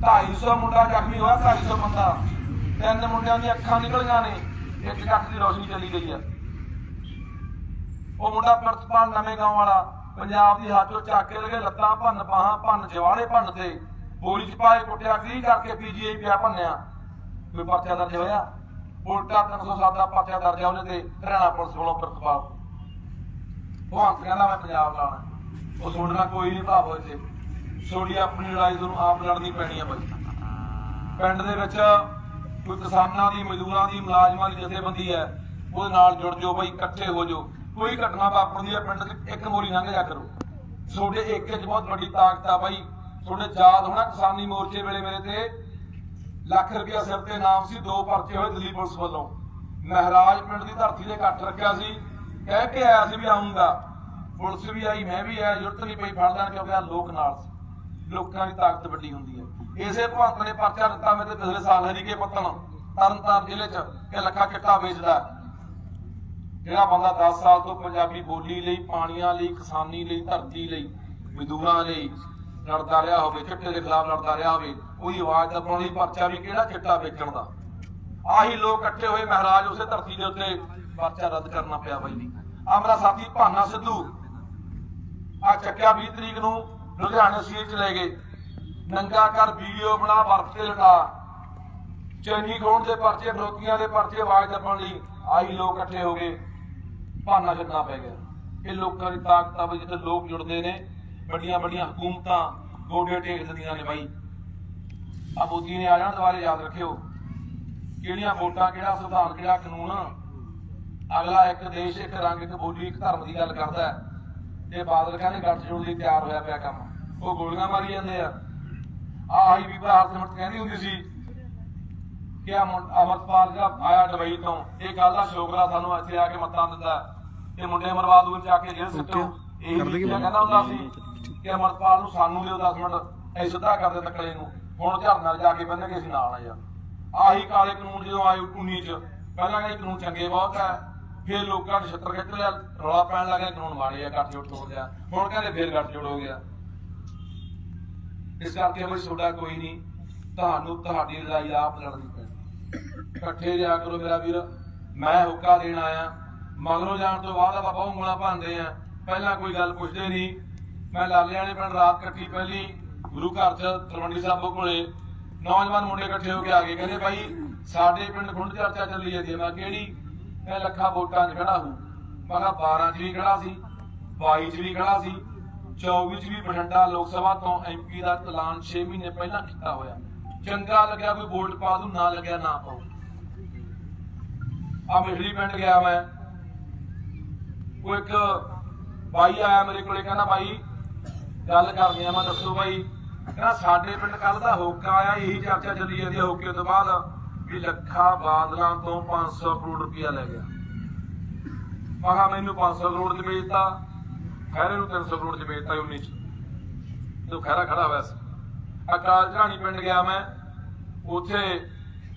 250 ਮੁੰਡਾ ਜ਼ਖਮੀ ਹੋਇਆ 250 ਬੰਦਾ। ਤਿੰਨ ਮੁੰਡਿਆਂ ਦੀਆਂ ਅੱਖਾਂ ਨਿਕਲੀਆਂ ਨੇ, ਇੱਕ ਅੱਖ ਦੀ ਰੋਸ਼ਨੀ ਚਲੀ ਗਈ ਆ। ਉਹ ਮੁੰਡਾ ਪ੍ਰਿਤਪਾਲ ਨਵੇਂ ਗਾਉਂ ਵਾਲਾ, ਪੰਜਾਬ ਦੀ ਹੱਥੋਂ ਚੱਕ ਕੇ ਲਗੇ ਲੱਤਾਂ ਭੰਨ ਬਾਹਾਂ, ਭੰਨ ਜਵਾੜੇ ਭੰਨ ਤੇ। ਬੋਰੀ ਚ ਪਾਏ ਕੁੱਟਿਆ, ਕੀ ਕਰਕੇ ਪੀਜੀਆਈ ਪਿਆ ਭੰਨਿਆ? ਕੋਈ ਪਰਚਾ ਦਰਜ ਹੋਇਆ? ਉਲਟਾ 307 ਦਾ ਪਰਚਾ ਦਰਜ ਆ ਉਹਨੇ ਤੇ, ਹਰਿਆਣਾ ਪੁਲਿਸ ਵੱਲੋਂ ਪ੍ਰਿਤਪਾਲ ਭਗਵੰਤ ਕਹਿੰਦਾ ਮੈਂ ਪੰਜਾਬ ਲਾਣਾ ਉਹ ਸੁਣਨਾ ਕੋਈ ਨਹੀਂ ਭਾਵੋ ਇੱਥੇ ਛੋੜੀ ਆਪਣੀ ਲੜਾਈ ਤੁਹਾਨੂੰ ਆਪ ਲੜਨੀ ਪੈਣੀ ਆ ਬਾਈ। ਪਿੰਡ ਦੇ ਵਿੱਚ ਕੋਈ ਕਿਸਾਨਾਂ ਦੀ, ਮਜ਼ਦੂਰਾਂ ਦੀ, ਮੁਲਾਜ਼ਮਾਂ ਦੀ ਜਥੇਬੰਦੀ ਹੈ। ਉਹਦੇ ਨਾਲ ਜੁੜ ਜਾਓ ਬਾਈ, ਇਕੱਠੇ ਹੋ ਜਾਓ। ਕੋਈ ਘਟਨਾ ਵਾਪਰਦੀ ਹੈ ਪਿੰਡ 'ਚ ਇੱਕ ਮੋਰੀ ਲੰਘ ਜਾ ਕਰੋ। ਤੁਹਾਡੇ ਏਕੇ 'ਚ ਬਹੁਤ ਵੱਡੀ ਤਾਕਤ ਆ ਬਾਈ। ਤੁਹਾਡੇ ਯਾਦ ਹੋਣਾ ਕਿਸਾਨੀ ਮੋਰਚੇ ਵੇਲੇ ਮੇਰੇ ਤੇ। ਲੱਖ ਰੁਪਇਆ ਸਿਰ ਤੇ ਨਾਮ ਸੀ, ਦੋ ਪਰਚੇ ਹੋਏ ਦਿੱਲੀ ਪੁਲਿਸ ਵੱਲੋਂ। ਮਹਾਰਾਜ ਪਿੰਡ ਦੀ ਧਰਤੀ ਤੇ ਇਕੱਠ ਰੱਖਿਆ ਸੀ। ਕਹਿ ਕੇ ਆਇਆ ਸੀ ਵੀ ਆਉਂਗਾ ਪੁਲਿਸ ਵੀ ਆਈ, ਮੈਂ ਵੀ ਆਇਆ, ਜ਼ਰੂਰਤ ਨਹੀਂ ਪਈ ਫੜ ਲੈਣ ਕਿਉਂਕਿ ਆ ਲੋਕ ਨਾਲ ਸੀ। ਲੋਕਾਂ ਦੀ ਤਾਕਤ ਵੱਡੀ ਹੁੰਦੀ ਹੈ। ਇਸੇ ਭਗਵੰਤ ਨੇ ਪਰਚਾ ਦਿੱਤਾ ਮੇਰੇ ਤੇ ਪਿਛਲੇ ਸਾਲ ਹਰੀਕੇ ਪੱਤਨ ਤਰਨਤਾਰਨ ਜ਼ਿਲ੍ਹੇ 'ਚ, ਕਿ ਲੱਖਾ ਚਿੱਟਾ ਵੇਚਦਾ ਜਿਹੜਾ ਬੰਦਾ 10 ਸਾਲ ਤੋਂ ਪੰਜਾਬੀ ਬੋਲੀ ਲਈ, ਪਾਣੀਆਂ ਲਈ, ਕਿਸਾਨੀ ਲਈ, ਧਰਤੀ ਲਈ, ਮਜ਼ਦੂਰਾਂ ਲਈ ਲੜਦਾ ਰਿਹਾ ਹੋਵੇ, ਚਿੱਟੇ ਦੇ ਖਿਲਾਫ ਲੜਦਾ ਰਿਹਾ ਹੋਵੇ ਉਹਦੀ ਆਵਾਜ਼ ਦਬਾਉਣ ਲਈ ਪਰਚਾ ਵੀ ਕਿਹੜਾ ਚਿੱਟਾ ਵੇਚਣ ਦਾ? ਆਹੀ ਲੋਕ ਇਕੱਠੇ ਹੋਏ ਮਹਾਰਾਜ ਉਸੇ ਧਰਤੀ ਦੇ ਉੱਤੇ ਪਰਚਾ ਰੱਦ ਕਰਨਾ ਪਿਆ ਬਾਈ। ਜੀ ਸਾਥੀ ਭਾਨਾ ਸਿੱਧੂ। ਆ ਚੱਕਿਆ 20 ਤਰੀਕ ਨੂੰ, ਲੁਧਿਆਣੇ ਸੀਟ ਚ ਲੈ ਗਏ। ਨੰਗਾ ਕਰ ਵੀਡੀਓ ਬਣਾ, ਵਰਤ ਤੇ ਲਟਾ। ਚੈਨੀ ਖੋਣ ਦੇ ਪਰਚੇ ਨੋਕੀਆਂ ਦੇ ਪਰਚੇ, ਆਵਾਜ਼ ਦੱਬਣ ਲਈ ਆਹੀ ਲੋਕ ਇਕੱਠੇ ਹੋ ਗਏ। ਭਾਨਾ ਛੱਡਣਾ ਪੈ ਗਿਆ। ਇਹ ਲੋਕਾਂ ਦੀ ਤਾਕਤ ਆ ਜਿੱਥੇ ਲੋਕ ਜੁੜਦੇ ਨੇ। ਵੱਡੀਆਂ ਵੱਡੀਆਂ ਹਕੂਮਤਾਂ ਗੋਡੇ ਟੇਕ ਦਿੰਦੀਆਂ ਨੇ ਬਾਈ। ਆ ਮੋਦੀ ਨੇ ਆ ਜਾਣਾ ਦੁਬਾਰੇ ਯਾਦ ਰੱਖਿਓ। ਕਿਹੜੀਆਂ ਵੋਟਾਂ ਕਿਹੜਾ ਸੰਵਿਧਾਨ ਕਿਹੜਾ ਕਾਨੂੰਨ? ਅਗਲਾ ਇੱਕ ਦੇਸ਼ ਇੱਕ ਰੰਗ ਇੱਕ ਬੋਲੀ ਇੱਕ ਧਰਮ ਦੀ ਗੱਲ ਕਰਦਾ ਹੈ। ਤੇ ਬਾਦਲ ਕਹਿੰਦੇ ਗੱਠ ਜੋੜ ਲਈ ਤਿਆਰ ਹੋਇਆ ਪਿਆ ਕੰਮ। ਉਹ ਗੋਲੀਆਂ ਮਾਰੀ ਜਾਂਦੇ ਆ। ਆਹੀ ਵੀ ਭਾਰਤ ਸਮਰਤ ਕਹਿੰਦੀ ਹੁੰਦੀ ਸੀ ਕਿ ਅਮਰਪਾਲ ਜਿਹੜਾ ਆਇਆ ਦੁਬਈ ਤੋਂ ਇਹ ਗੱਲ ਦਾ ਸ਼ੋਕਰਾ ਸਾਨੂੰ ਇੱਥੇ ਆ ਕੇ ਮੱਤਾਂ ਦਿੰਦਾ ਤੇ ਮੁੰਡੇ ਮਰਵਾ ਦੂਰ ਜਾ ਕੇ ਜੇਲ੍ਹ ਸਿੱਟੋ ਇਹ ਕਹਿੰਦਾ ਹੁੰਦਾ ਸੀ। ਕਿ ਅਮਰਪਾਲ ਨੂੰ ਸਾਨੂੰ ਦਿਓ 10 ਮਿੰਟ ਐ ਸਿੱਧਾ ਕਰ ਦੇ ਤਕੜੇ ਨੂੰ। ਹੁਣ ਝਰਨਾ ਜਾ ਕੇ ਬੰਨਗੇ ਅਸੀਂ ਨਾਲ ਆ। ਯਾਰ ਆਹੀ ਕਾਲੇ ਕਾਨੂੰਨ ਜਦੋਂ ਆਏ 19 ਚ, ਪਹਿਲਾਂ ਕਹਿੰਦੇ ਕਾਨੂੰਨ ਚੰਗੇ ਬਹੁਤ ਹੈ ਫਿਰ ਲੋਕਾਂ ਨੇ ਛੱਤਰ ਖਿੱਚ ਲਿਆ, ਰੌਲਾ ਪੈਣ ਲੱਗਾ ਕਾਨੂੰਨ ਮਾੜੇ ਆ, ਗੱਠ ਤੋੜ ਲਿਆ। ਹੁਣ ਕਹਿੰਦੇ ਫਿਰ ਗੱਠ ਹੋ ਗਿਆ। ਇਸ ਕਰਕੇ ਬਈ ਤੁਹਾਡਾ ਕੋਈ ਨਹੀਂ, ਤੁਹਾਨੂੰ, ਤੁਹਾਡੀ ਲੜਾਈ ਆਪ ਲੜਨੀ ਪੈਣੀ। ਇਕੱਠੇ ਰਿਆ ਕਰੋ ਮੇਰਾ ਵੀਰ, ਮੈਂ ਹੁੱਕਾ ਦੇਣ ਆਇਆ। ਮਗਰੋਂ ਜਾਣ ਤੋਂ ਬਾਅਦ ਆਪਾਂ ਬਹੁਤ ਉਂਗਲਾਂ ਭਾਂਦੇ ਆ। ਪਹਿਲਾਂ ਕੋਈ ਗੱਲ ਪੁੱਛਦੇ ਨਹੀਂ। ਮੈਂ ਲਾਲੇ ਵਾਲੇ ਪਿੰਡ ਰਾਤ ਕੱਟੀ ਪਹਿਲੀ ਗੁਰੂ ਘਰ ਚ ਤਲਵੰਡੀ ਸਾਬੋ ਕੋਲੇ। ਨੌਜਵਾਨ ਮੁੰਡੇ ਇਕੱਠੇ ਹੋ ਕੇ ਆ ਗਏ, ਕਹਿੰਦੇ ਭਾਈ ਸਾਡੇ ਪਿੰਡ ਖੁੰਡ ਚਰਚਾ ਚੱਲੀ ਜਾਂਦੀ ਹੈ। ਮੈਂ ਕਿਹੜੀ? ਮੈਂ ਲੱਖਾ ਵੋਟਾਂ 'ਚ ਖੜਾ ਹੂੰ ਮੈਂ ਕਿਹਾ 12 'ਚ ਵੀ ਖੜਾ ਸੀ 22 'ਚ ਵੀ ਖੜਾ ਸੀ 24 'ਚ ਵੀ ਬਠਿੰਡਾ ਲੋਕ ਸਭਾ ਤੋਂ ਐਮਪੀ ਦਾ ਐਲਾਨ 6 ਮਹੀਨੇ ਪਹਿਲਾਂ ਕੀਤਾ ਹੋਇਆ। ਚੰਗਾ ਲੱਗਿਆ ਕੋਈ ਵੋਟ ਪਾ ਦੂ, ਨਾ ਲੱਗਿਆ ਨਾ ਪਾਓ ਆ ਮਿਹੜੀ ਪਿੰਡ ਗਿਆ ਮੈਂ। ਉਹ ਇੱਕ ਬਾਈ ਆਇਆ ਮੇਰੇ ਕੋਲੇ, ਕਹਿੰਦਾ ਬਾਈ ਗੱਲ ਕਰਦੇ ਆ, ਮੈਂ ਦੱਸੋ ਬਾਈ। ਕਹਿੰਦਾ ਸਾਡੇ ਪਿੰਡ ਕੱਲ ਦਾ ਹੋਕਾ ਆਇਆ, ਇਹੀ ਚਰਚਾ ਚੱਲੀ ਜਾਂਦੀ ਹੈ ਹੋਕੇ ਤੋਂ ਬਾਅਦ, ਵੀ ਲੱਖਾ ਬਾਦਲਾਂ ਤੋਂ 500 ਕਰੋੜ ਰੁਪਇਆ ਲੈ ਗਿਆ। ਮੈਂ ਕਿਹਾ ਮੈਨੂੰ 500 ਕਰੋੜ ਚ ਵੇਚਤਾ ਖੈਰੇ ਨੂੰ 300 ਕਰੋੜ ਚ ਵੇਚਤਾ 19 ਚ। ਤੂੰ ਖੈਰਾ ਖੜਾ ਹੋਇਆ ਸੀ। ਅਕਾਲ ਝਾਣੀ ਪਿੰਡ ਗਿਆ ਮੈਂ, ਉੱਥੇ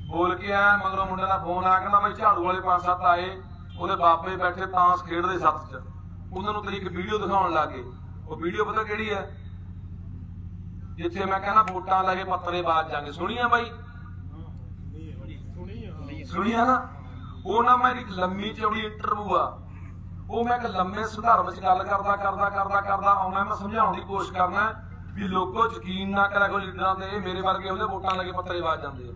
ਬੋਲ ਕੇ ਆਇਆ, ਮਗਰੋਂ ਮੁੰਡੇ ਦਾ ਫੋਨ ਆ ਕਹਿੰਦਾ ਬਈ ਝਾੜੂ ਵਾਲੇ ਪੰਜ ਸੱਤ ਆਏ, ਉਹਦੇ ਬਾਪੇ ਬੈਠੇ ਤਾਂਸ ਖੇਡਦੇ ਸੱਤ ਚ। ਉਹਨਾਂ ਨੂੰ ਤੇਰੀ ਇੱਕ ਵੀਡੀਓ ਦਿਖਾਉਣ ਲੱਗੇ ਉਹ ਵੀਡੀਓ ਪਤਾ ਕਿਹੜੀ ਹੈ ਜਿੱਥੇ ਮੈਂ ਕਹਿੰਦਾ ਵੋਟਾਂ ਲੈ ਕੇ ਪੱਤਰੇ ਬਾਜ ਜਾਗੇ ਸੁਣੀਆਂ ਬਾਈ? ਸੁਣੀਆਂ ਨਾ? ਉਹ ਨਾ ਮੇਰੀ ਇੱਕ ਲੰਮੀ ਚੌੜੀ ਇੰਟਰਵਿਊ ਆ। ਉਹ ਮੈਂ ਇੱਕ ਲੰਮੇ ਸੁਧਾਰ ਵਿੱਚ ਗੱਲ ਕਰਦਾ ਕਰਦਾ ਕਰਦਾ ਕਰਦਾ ਆਉਣਾ ਮੈਂ ਸਮਝਾਉਣ ਦੀ ਕੋਸ਼ਿਸ਼ ਕਰਨਾ ਵੀ ਲੋਕੋ ਯਕੀਨ ਨਾ ਕਰਿਆ ਕੋਈ ਲੀਡਰਾਂ ਤੇ ਮੇਰੇ ਵਰਗੇ ਉਹਦੇ ਵੋਟਾਂ ਲੈ ਕੇ ਪੱਤਰੇ ਬਾਜ ਜਾਂਦੇ ਆ।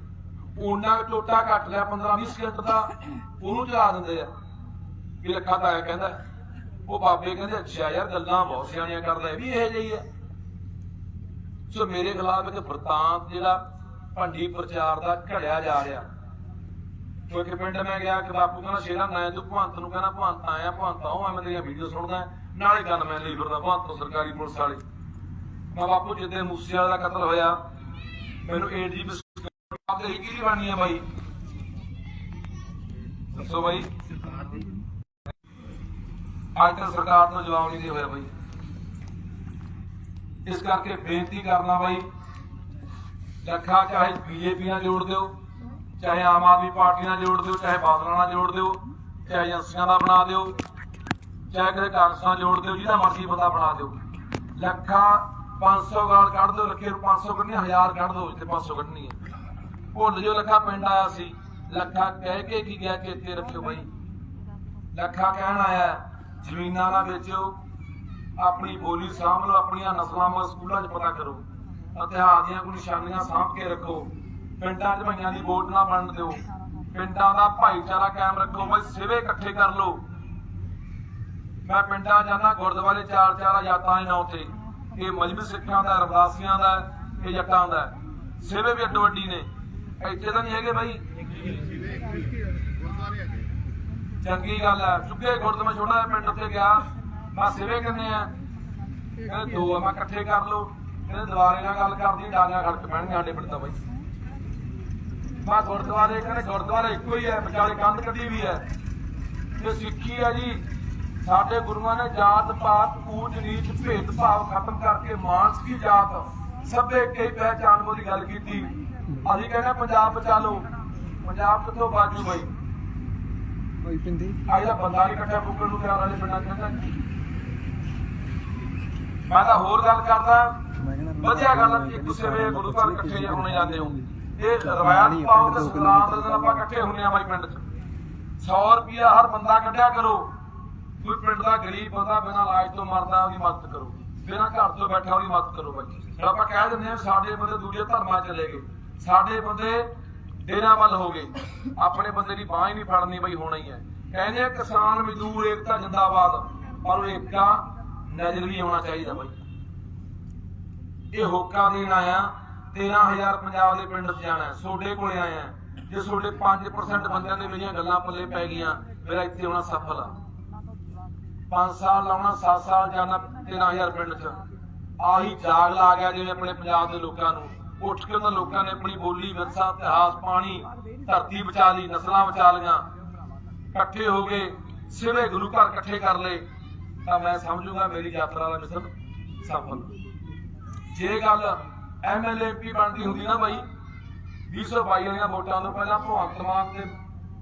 ਉਹਨਾਂ ਕੁ ਟੋਟਾ ਘੱਟ ਲਿਆ 15 20 ਸਕਿੰਟ ਦਾ ਉਹਨੂੰ ਚਲਾ ਦਿੰਦੇ ਆ। ਵੀ ਲੱਖਾ ਤਾਇਆ ਕਹਿੰਦਾ। ਉਹ ਬਾਬੇ ਕਹਿੰਦੇ, ਅੱਛਾ ਯਾਰ, ਗੱਲਾਂ ਬਹੁਤ ਸਿਆਣੀਆਂ ਕਰਦਾ, ਇਹ ਵੀ ਇਹ ਜਿਹੀ ਹੈ। ਸੋ ਮੇਰੇ ਖਿਲਾਫ ਇੱਕ ਵਰਤਾਂਤ ਜਿਹੜਾ ਭੰਡੀ ਪ੍ਰਚਾਰ ਦਾ ਘੜਿਆ ਜਾ ਰਿਹਾ। ਉਹ ਇੱਕ ਪਿੰਡ ਮੈਂ ਗਿਆ ਕਿ ਬਾਪੂ ਕਹਿੰਦਾ, ਸ਼ੇਰਾ, ਮੈਂ ਤੂੰ ਭਵੰਤ ਨੂੰ ਕਹਿੰਦਾ, ਭਵੰਤ ਆਇਆ, ਭਵੰਤ ਆਉ, ਮੈਂ ਤੇਰੀਆਂ ਵੀਡੀਓ ਸੁਣਦਾ, ਨਾਲੇ ਗਨ ਮੈਂ ਲਈ ਫਿਰਦਾ, ਭਵੰਤ ਤੋਂ ਸਰਕਾਰੀ ਪੁਲਿਸ ਵਾਲੇ। ਮੈਂ ਬਾਪੂ, ਜਿੱਦੇ ਮੂਸੇ ਵਾਲਾ ਦਾ ਕਤਲ ਹੋਇਆ, ਮੈਨੂੰ ਏਡੀਜੀ ਆਪਦੇ ਹੀ ਕੀ ਬਣਨੀ ਹੈ ਬਾਈ? ਦੱਸੋ ਬਾਈ। ਅੱਜ ਤੱਕ ਸਰਕਾਰ ਨੂੰ ਜਵਾਬ ਨਹੀਂ ਦੇ ਹੋਇਆ ਬਾਈ। ਇਸ ਕਰਕੇ ਬੇਨਤੀ ਕਰਨਾ ਬਾਈ ਲੱਖਾ ਚਾਹੇ ਬੀਜੇਪੀ ਨਾਲ ਜੋੜ ਦਿਓ, ਚਾਹੇ ਆਮ ਆਦਮੀ ਪਾਰਟੀ ਨਾਲ ਜੋੜ ਦਿਓ, ਚਾਹੇ ਬਾਦਲਾਂ ਨਾਲ ਜੋੜ ਦਿਓ, ਚਾਹੇ ਏਜੰਸੀਆਂ ਦਾ ਬਣਾ ਦਿਓ, ਚਾਹੇ ਕਿਸੇ ਕਾਂਗਰਸ ਨਾਲ ਜੋੜ ਦਿਓ, ਜਿਹਦਾ ਮਰਜ਼ੀ ਬੰਦਾ ਬਣਾ ਦਿਓ। ਲੱਖਾ 500 ਗਾਲ ਕੱਢ ਦਿਓ, ਲੱਖੇ 500 ਕੱਢਣੀ 1000 ਕੱਢ ਦਿਓ, ਜਿੱਥੇ 500 ਕੱਢਣੀ ਹੈ। ਭੁੱਲ ਜੋ ਲੱਖਾ ਪਿੰਡ ਆਇਆ ਸੀ, ਲੱਖਾ ਕਹਿ ਕੇ ਕੀ ਗਿਆ, ਕਿ ਇੱਥੇ ਰੱਖਿਓ ਬਾਈ। ਲੱਖਾ ਕਹਿਣ ਆਇਆ ਜ਼ਮੀਨਾਂ ਨਾ ਵੇਚੋ ਆਪਣੀ ਬੋਲੀ ਸਾਂਭ ਲਓ, ਆਪਣੀਆਂ ਨਸਲਾਂ ਨੂੰ ਸਕੂਲਾਂ 'ਚ ਪਤਾ ਕਰੋ, ਇਤਿਹਾਸ ਦੀਆਂ ਕੋਈ ਨਿਸ਼ਾਨੀਆਂ ਸਾਂਭ ਕੇ ਰੱਖੋ, ਪਿੰਡਾਂ 'ਚ ਭਈਆਂ ਦੀ ਵੋਟ ਨਾ ਬਣਨ ਦਿਓ, ਪਿੰਡਾਂ ਦਾ ਭਾਈਚਾਰਾ ਕਾਇਮ ਰੱਖੋ, ਬਈ ਸਿਵੇ ਇਕੱਠੇ ਕਰ ਲਓ। ਮੈਂ ਪਿੰਡਾਂ ਜਾਣਾ ਗੁਰਦੁਆਰੇ ਚਾਰ ਚਾਰ ਜਾਤਾਂ ਦੇ ਨਾਂ ਤੇ, ਇਹ ਮਜਬੀ ਸਿੱਖਾਂ ਦਾ ਰਵਾਸੀਆਂ ਦਾ, ਇਹ ਜੱਟਾਂ ਦਾ, ਸਿਵੇ ਵੀ ਅੱਡੋ ਅੱਡੀ ਨੇ। ਇੱਥੇ ਤਾਂ ਨਹੀਂ ਹੈਗੇ ਬਾਈ। ਚੰਗੀ ਗੱਲ ਹੈ। ਚੁੱਕੇ ਗੁਰਦ ਮੈਂ ਛੋਟਾ ਜਿਹਾ ਪਿੰਡ ਉੱਤੇ ਗਿਆ। ਮੈਂ ਸਿਵੇ ਕਹਿੰਦੇ ਆ? ਕਹਿੰਦੇ ਦੋ ਮੈਂ ਇਕੱਠੇ ਕਰ ਲਓ। ਕਹਿੰਦੇ ਦੁਬਾਰੇ ਨਾਲ ਗੱਲ ਕਰਦੀ, ਡਾਂਗਾ ਖੜਕ ਪੈਣਗੇ ਸਾਡੇ ਪਿੰਡ ਦਾ ਬਾਈ। ਮੈਂ ਗੁਰਦੁਆਰੇ, ਕਹਿੰਦੇ ਗੁਰਦੁਆਰਾ ਇੱਕੋ ਹੀ ਹੈ। ਵਿਚਾਲੇ ਕੰਧ ਕੱਢੀ ਵੀ ਹੈ। ਇਹ ਸਿੱਖੀ ਹੈ ਜੀ। ਸਾਡੇ ਗੁਰੂਆਂ ਨੇ ਜਾਤ, ਪਾਤ, ਊਚ, ਨੀਚ, ਭੇਦ, ਭਾਵ ਖਤਮ ਕਰਕੇ ਮਾਨਸ ਕੀ ਜਾਤ ਸਭੇ ਕਈ ਪਹਿਚਾਨ ਦੀ ਗੱਲ ਕੀਤੀ। ਅਸੀਂ ਕਹਿੰਦੇ ਪੰਜਾਬ ਬਚਾ ਲਓ। ਪੰਜਾਬ ਕਿੱਥੋਂ ਬਾਜੂ ਬਾਈ? ਕੋਈ ਪਿੰਦੀ। ਜਿਹੜਾ ਬੰਦਾ ਨਹੀਂ ਇਕੱਠਾ ਫੁੱਕਣ ਨੂੰ ਤਿਆਰ ਵਾਲੇ ਪਿੰਡਾਂ ਕਹਿੰਦਾ। ਮੈਂ ਤਾਂ ਹੋਰ ਗੱਲ ਕਰਦਾ ਵਧੀਆ ਗੱਲ ਹੈ ਕਿ ਤੁਸੀਂ ਵੇ ਗੁਰੂ ਘਰ ਇਕੱਠੇ ਹੋਣੇ ਜਾਂਦੇ ਹੋ। ਇਹ ਰਵਾਇਤ ਪਾਓ ਤੇ ਸਲਾਮ ਦੇ ਦਿਨ ਆਪਾਂ ਇਕੱਠੇ ਹੁੰਨੇ ਆ ਬਾਈ ਪਿੰਡ ਚ। 100 ਰੁਪਿਆ ਹਰ ਬੰਦਾ ਕੱਢਿਆ ਕਰੋ। ਕੋਈ ਪਿੰਡ ਦਾ ਗਰੀਬ ਬੰਦਾ ਬਿਨਾਂ ਇਲਾਜ ਤੋਂ ਮਰਦਾ ਉਹਦੀ ਮਦਦ ਕਰੋ। ਬਿਨਾਂ ਘਰ ਤੋਂ ਬੈਠਾ ਉਹਦੀ ਮਦਦ ਕਰੋ ਬਾਈ। ਆਪਾਂ ਕਹਿ ਦਿੰਦੇ ਆ ਸਾਡੇ ਬੰਦੇ ਦੂਜੇ ਧਰਮਾਂ ਚਲੇ ਗਏ। ਸਾਡੇ ਬੰਦੇ ਡੇਰਾ ਵੱਲ ਹੋ ਗਏ। ਆਪਣੇ ਬੰਦੇ ਦੀ ਬਾਹ ਹੀ ਨਹੀਂ ਫੜਨੀ ਬਈ, ਹੋਣਾ ਹੀ। ਹੈ ਕਹਿੰਦੇ ਆ ਕਿਸਾਨ ਮਜ਼ਦੂਰ ਏਕਤਾ ਜਿੰਦਾਬਾਦ, ਪਰ ਉਹ ਏਕਤਾ ਨਜ਼ਰ ਵੀ ਆਉਣਾ ਚਾਹੀਦਾ ਬਾਈ। ਇਹ ਹੋਕਾ ਦੇਣ ਆਇਆ 13000 ਪੰਜਾਬ ਦੇ ਪਿੰਡ 'ਚ ਜਾਣਾ ਸੋਡੇ ਕੋਲੇ ਆਇਆ ਜੇ ਤੁਹਾਡੇ 5% ਬੰਦਿਆਂ ਦੇ ਮੇਰੀਆਂ ਗੱਲਾਂ ਪੱਲੇ ਪੈ ਗਈਆਂ, ਮੇਰਾ ਇੱਥੇ ਆਉਣਾ ਸਫਲ ਆ। 5 ਸਾਲ ਲਾਉਣਾ 7 ਸਾਲ ਜਾਣਾ 13000 ਪਿੰਡ 'ਚ। ਆਹੀ ਜਾਗ ਲਾ ਗਿਆ ਜਿਵੇਂ ਆਪਣੇ ਪੰਜਾਬ ਦੇ ਲੋਕਾਂ ਨੂੰ। ਉੱਠ ਕੇ ਉਹਨਾਂ ਲੋਕਾਂ ਨੇ ਆਪਣੀ ਬੋਲੀ, ਵਿਰਸਾ, ਇਤਿਹਾਸ, ਪਾਣੀ, ਧਰਤੀ ਬਚਾ ਲਈ, ਨਸਲਾਂ ਬਚਾ ਲਈਆਂ। ਇਕੱਠੇ ਹੋ ਗਏ ਸਿਰੇ ਗੁਰੂ ਘਰ ਇਕੱਠੇ ਕਰ ਲਏ। ਤਾਂ ਮੈਂ ਸਮਝੂਗਾ ਮੇਰੀ ਯਾਤਰਾ ਦਾ ਮਿਸ਼ਨ ਸਫਲ ਜੇ ਗੱਲ ਐਮਐਲਏ ਐਮਪੀ ਬਣਦੀ ਹੁੰਦੀ ਨਾ ਬਾਈ 2022 ਵਾਲੀਆਂ ਵੋਟਾਂ ਤੋਂ ਪਹਿਲਾਂ ਭਗਵੰਤ ਮਾਨ ਤੇ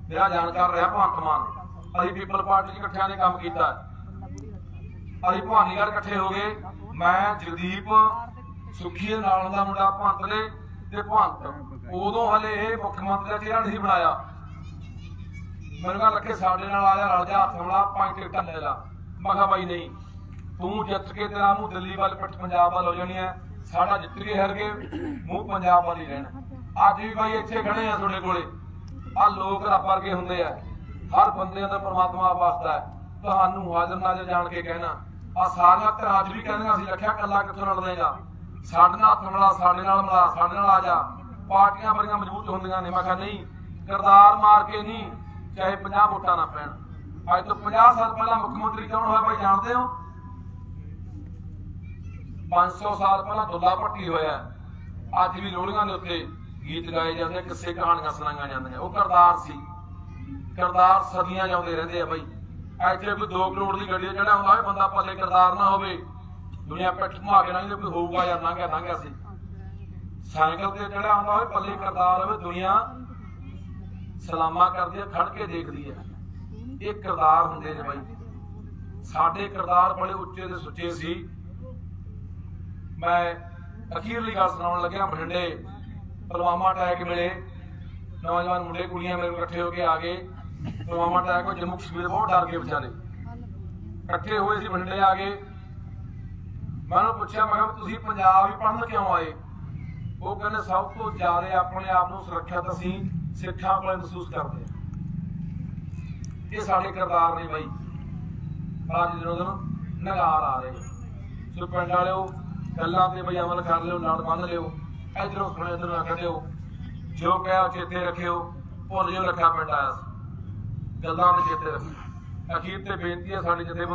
ਮੇਰਾ ਜਾਣਕਾਰ ਰਿਹਾ ਭਗਵੰਤ ਮਾਨ। ਅਸੀਂ ਪੀਪਲ ਪਾਰਟੀ 'ਚ ਇਕੱਠਿਆਂ ਨੇ ਕੰਮ ਕੀਤਾ। ਅਸੀਂ ਭਵਾਨੀਗੜ੍ਹ ਇਕੱਠੇ ਹੋ ਗਏ। ਮੈਂ ਜਗਦੀਪ ਸੁਖੀ ਦੇ ਨਾਲ ਦਾ ਮੁੰਡਾ ਭੰਤ ਨੇ ਤੇ ਭੰਤ। ਉਦੋਂ ਹਲੇ ਇਹ ਮੁੱਖ ਮੰਤਰੀ ਦਾ ਚਿਹਰਾ ਨਹੀਂ ਬਣਾਇਆ। ਮੈਨੂੰ ਕਹਿੰਦਾ ਲੱਗੇ ਸਾਡੇ ਨਾਲ ਆ ਰਲ ਜਾ, ਹੱਥ ਮਿਲਾ, ਪੰਜ ਟਿਕਟਾਂ ਲੈ ਲਾ। ਮੈਂ ਕਿਹਾ ਬਾਈ ਨਹੀਂ, ਤੂੰ ਜਿੱਤ ਕੇ ਤੇਰਾ ਮੂੰਹ ਦਿੱਲੀ ਵੱਲ ਪਿੱਠ ਪੰਜਾਬ ਵੱਲ ਹੋ ਜਾਣੀ ਹੈ। ਸਾਡਾ ਜਿੱਤ ਕੇ ਹਰ ਗਏ ਮੂੰਹ ਪੰਜਾਬ ਵੱਲ ਹੀ ਰਹਿਣਾ। ਅੱਜ ਵੀ ਬਾਈ ਇੱਥੇ ਖੜੇ ਆ ਤੁਹਾਡੇ ਕੋਲੇ। ਆ ਲੋਕ ਰੱਬ ਵਰਗੇ ਹੁੰਦੇ ਆ। ਹਰ ਬੰਦੇ ਦਾ ਪ੍ਰਮਾਤਮਾ ਵਾਸਤਾ ਹੈ। ਤੁਹਾਨੂੰ ਹਾਜ਼ਰ ਨਾਜ਼ਰ ਜਾਣ ਕੇ ਕਹਿਣਾ। ਆ ਸਾਰੀਆਂ ਧਿਰਾਂ ਅੱਜ ਵੀ ਕਹਿੰਦੇ ਅਸੀਂ ਰੱਖਿਆ ਕੱਲਾ ਕਿੱਥੋਂ ਲੜਦੇਗਾ ਸਾਡੇ ਨਾਲ ਹੱਥ ਸਾਡੇ ਨਾਲ ਮਿਲਾ, ਸਾਡੇ ਨਾਲ ਆ ਜਾ। ਪਾਰਟੀਆਂ ਬੜੀਆਂ ਮਜ਼ਬੂਤ ਹੁੰਦੀਆਂ ਨੇ। ਮੈਂ ਕਿਹਾ, ਨਹੀਂ, ਕਿਰਦਾਰ ਮਾਰ ਕੇ ਨਹੀਂ, ਚਾਹੇ 50 ਵੋਟਾਂ ਨਾ ਪੈਣ। ਅੱਜ ਤੋਂ 50 ਸਾਲ ਪਹਿਲਾਂ ਮੁੱਖ ਮੰਤਰੀ ਕੌਣ ਹੋਇਆ ਭਾਈ ਜਾਣਦੇ ਹੋ? 500 ਸਾਲ ਪਹਿਲਾਂ ਦੁੱਲਾ ਭੱਟੀ ਹੋਇਆ। ਅੱਜ ਵੀ ਲੋਹੜੀਆਂ ਦੇ ਉੱਤੇ ਗੀਤ ਗਾਏ ਜਾਂਦੇ ਕਿੱਸੇ ਕਹਾਣੀਆਂ ਸੁਣਾਈਆਂ ਜਾਂਦੀਆਂ। ਉਹ ਕਰਦਾਰ ਸੀ। ਕਿਰਦਾਰ ਸਦੀਆਂ ਜਾਂਦੇ ਰਹਿੰਦੇ ਆ ਬਾਈ। ਇੱਥੇ ਕੋਈ 2 ਕਰੋੜ ਦੀ ਗੱਡੀ ਜਿਹੜਾ ਹੁੰਦਾ ਹੋਵੇ, ਬੰਦਾ ਪੱਲੇ ਕਿਰਦਾਰ ਨਾ ਹੋਵੇ। ਦੁਨੀਆ ਪਿੱਠ ਘੁਮਾ ਕੇ ਲੰਘਦੇ ਕੋਈ ਹੋਊਗਾ ਯਾਰ ਲੰਘਿਆ ਲੰਘਿਆ ਸੀ। ਸਾਈਕਲ ਤੇ ਜਿਹੜਾ ਆਉਂਦਾ ਹੋਵੇ, ਪੱਲੇ ਕਿਰਦਾਰ ਹੋਵੇ, ਦੁਨੀਆ ਸਲਾਮਾ ਕਰਦੀ ਹੈ, ਖੜ ਕੇ ਦੇਖਦੀ ਹੈ। ਇਹ ਕਿਰਦਾਰ ਹੁੰਦੇ ਨੇ ਬਾਈ। ਸਾਡੇ ਕਿਰਦਾਰ ਬੜੇ ਉੱਚੇ ਤੇ ਸੁੱਚੇ ਸੀ। ਮੈਂ ਅਖੀਰਲੀ ਗੱਲ ਸੁਣਾਉਣ ਲੱਗਿਆ, ਬਠਿੰਡੇ ਪੁਲਵਾਮਾ ਅਟੈਕ ਮਿਲੇ। ਨੌਜਵਾਨ ਮੁੰਡੇ, ਕੁੜੀਆਂ ਮੇਰੇ ਕੋਲ ਇਕੱਠੇ ਹੋ ਕੇ ਆ ਗਏ। ਪੁਲਵਾਮਾ ਅਟੈਕ ਹੋਇਆ ਜੰਮੂ ਕਸ਼ਮੀਰ ਬਹੁਤ ਡਰ ਗਏ ਵਿਚਾਰੇ। ਇਕੱਠੇ ਹੋਏ ਸੀ, ਬਠਿੰਡੇ ਆ ਗਏ। ਮੈਂ ਉਹਨੂੰ ਪੁੱਛਿਆ, ਮੈਂ ਕਿਹਾ ਤੁਸੀਂ ਪੰਜਾਬ ਹੀ ਪੜਨ ਕਿਉਂ ਆਏ? ਉਹ ਕਹਿੰਦੇ, ਸਭ ਤੋਂ ਜ਼ਿਆਦਾ ਆਪਣੇ ਆਪ ਨੂੰ ਸੁਰੱਖਿਅਤ ਅਸੀਂ ਸਿੱਖਾਂ ਕੋਲ ਮਹਿਸੂਸ ਕਰਦੇ ਹਾਂ। ਇਹ ਸਾਡੇ ਕਿਰਦਾਰ ਨੇ ਬਾਈ। ਅੱਜ ਦਿਨੋਂ ਦਿਨ ਨਗਾਰ ਆ ਰਹੇ ਸੋ ਪਿੰਡ ਵਾਲਿਓ, ਗੱਲਾਂ ਤੇ ਬਈ ਅਮਲ ਕਰ ਲਿਓ, ਨਾਲ ਬੰਨ ਲਿਓ, ਇਧਰੋਂ ਸੁਣੋ, ਇਧਰੋਂ ਨਾ ਕੱਢਿਓ ਜੋ ਕਿਹਾ ਚੇਤੇ ਰੱਖਿਓ, ਭੁੱਲ ਜਿਓ, ਲੱਖਾ ਪਿੰਡ ਆਇਆ ਸੀ। ਗੱਲਾਂ ਤੇ ਚੇਤੇ ਰੱਖਿਓ। ਅਖੀਰ ਤੇ ਬੇਨਤੀ ਹੈ ਸਾਡੇ ਜਿੱਥੇ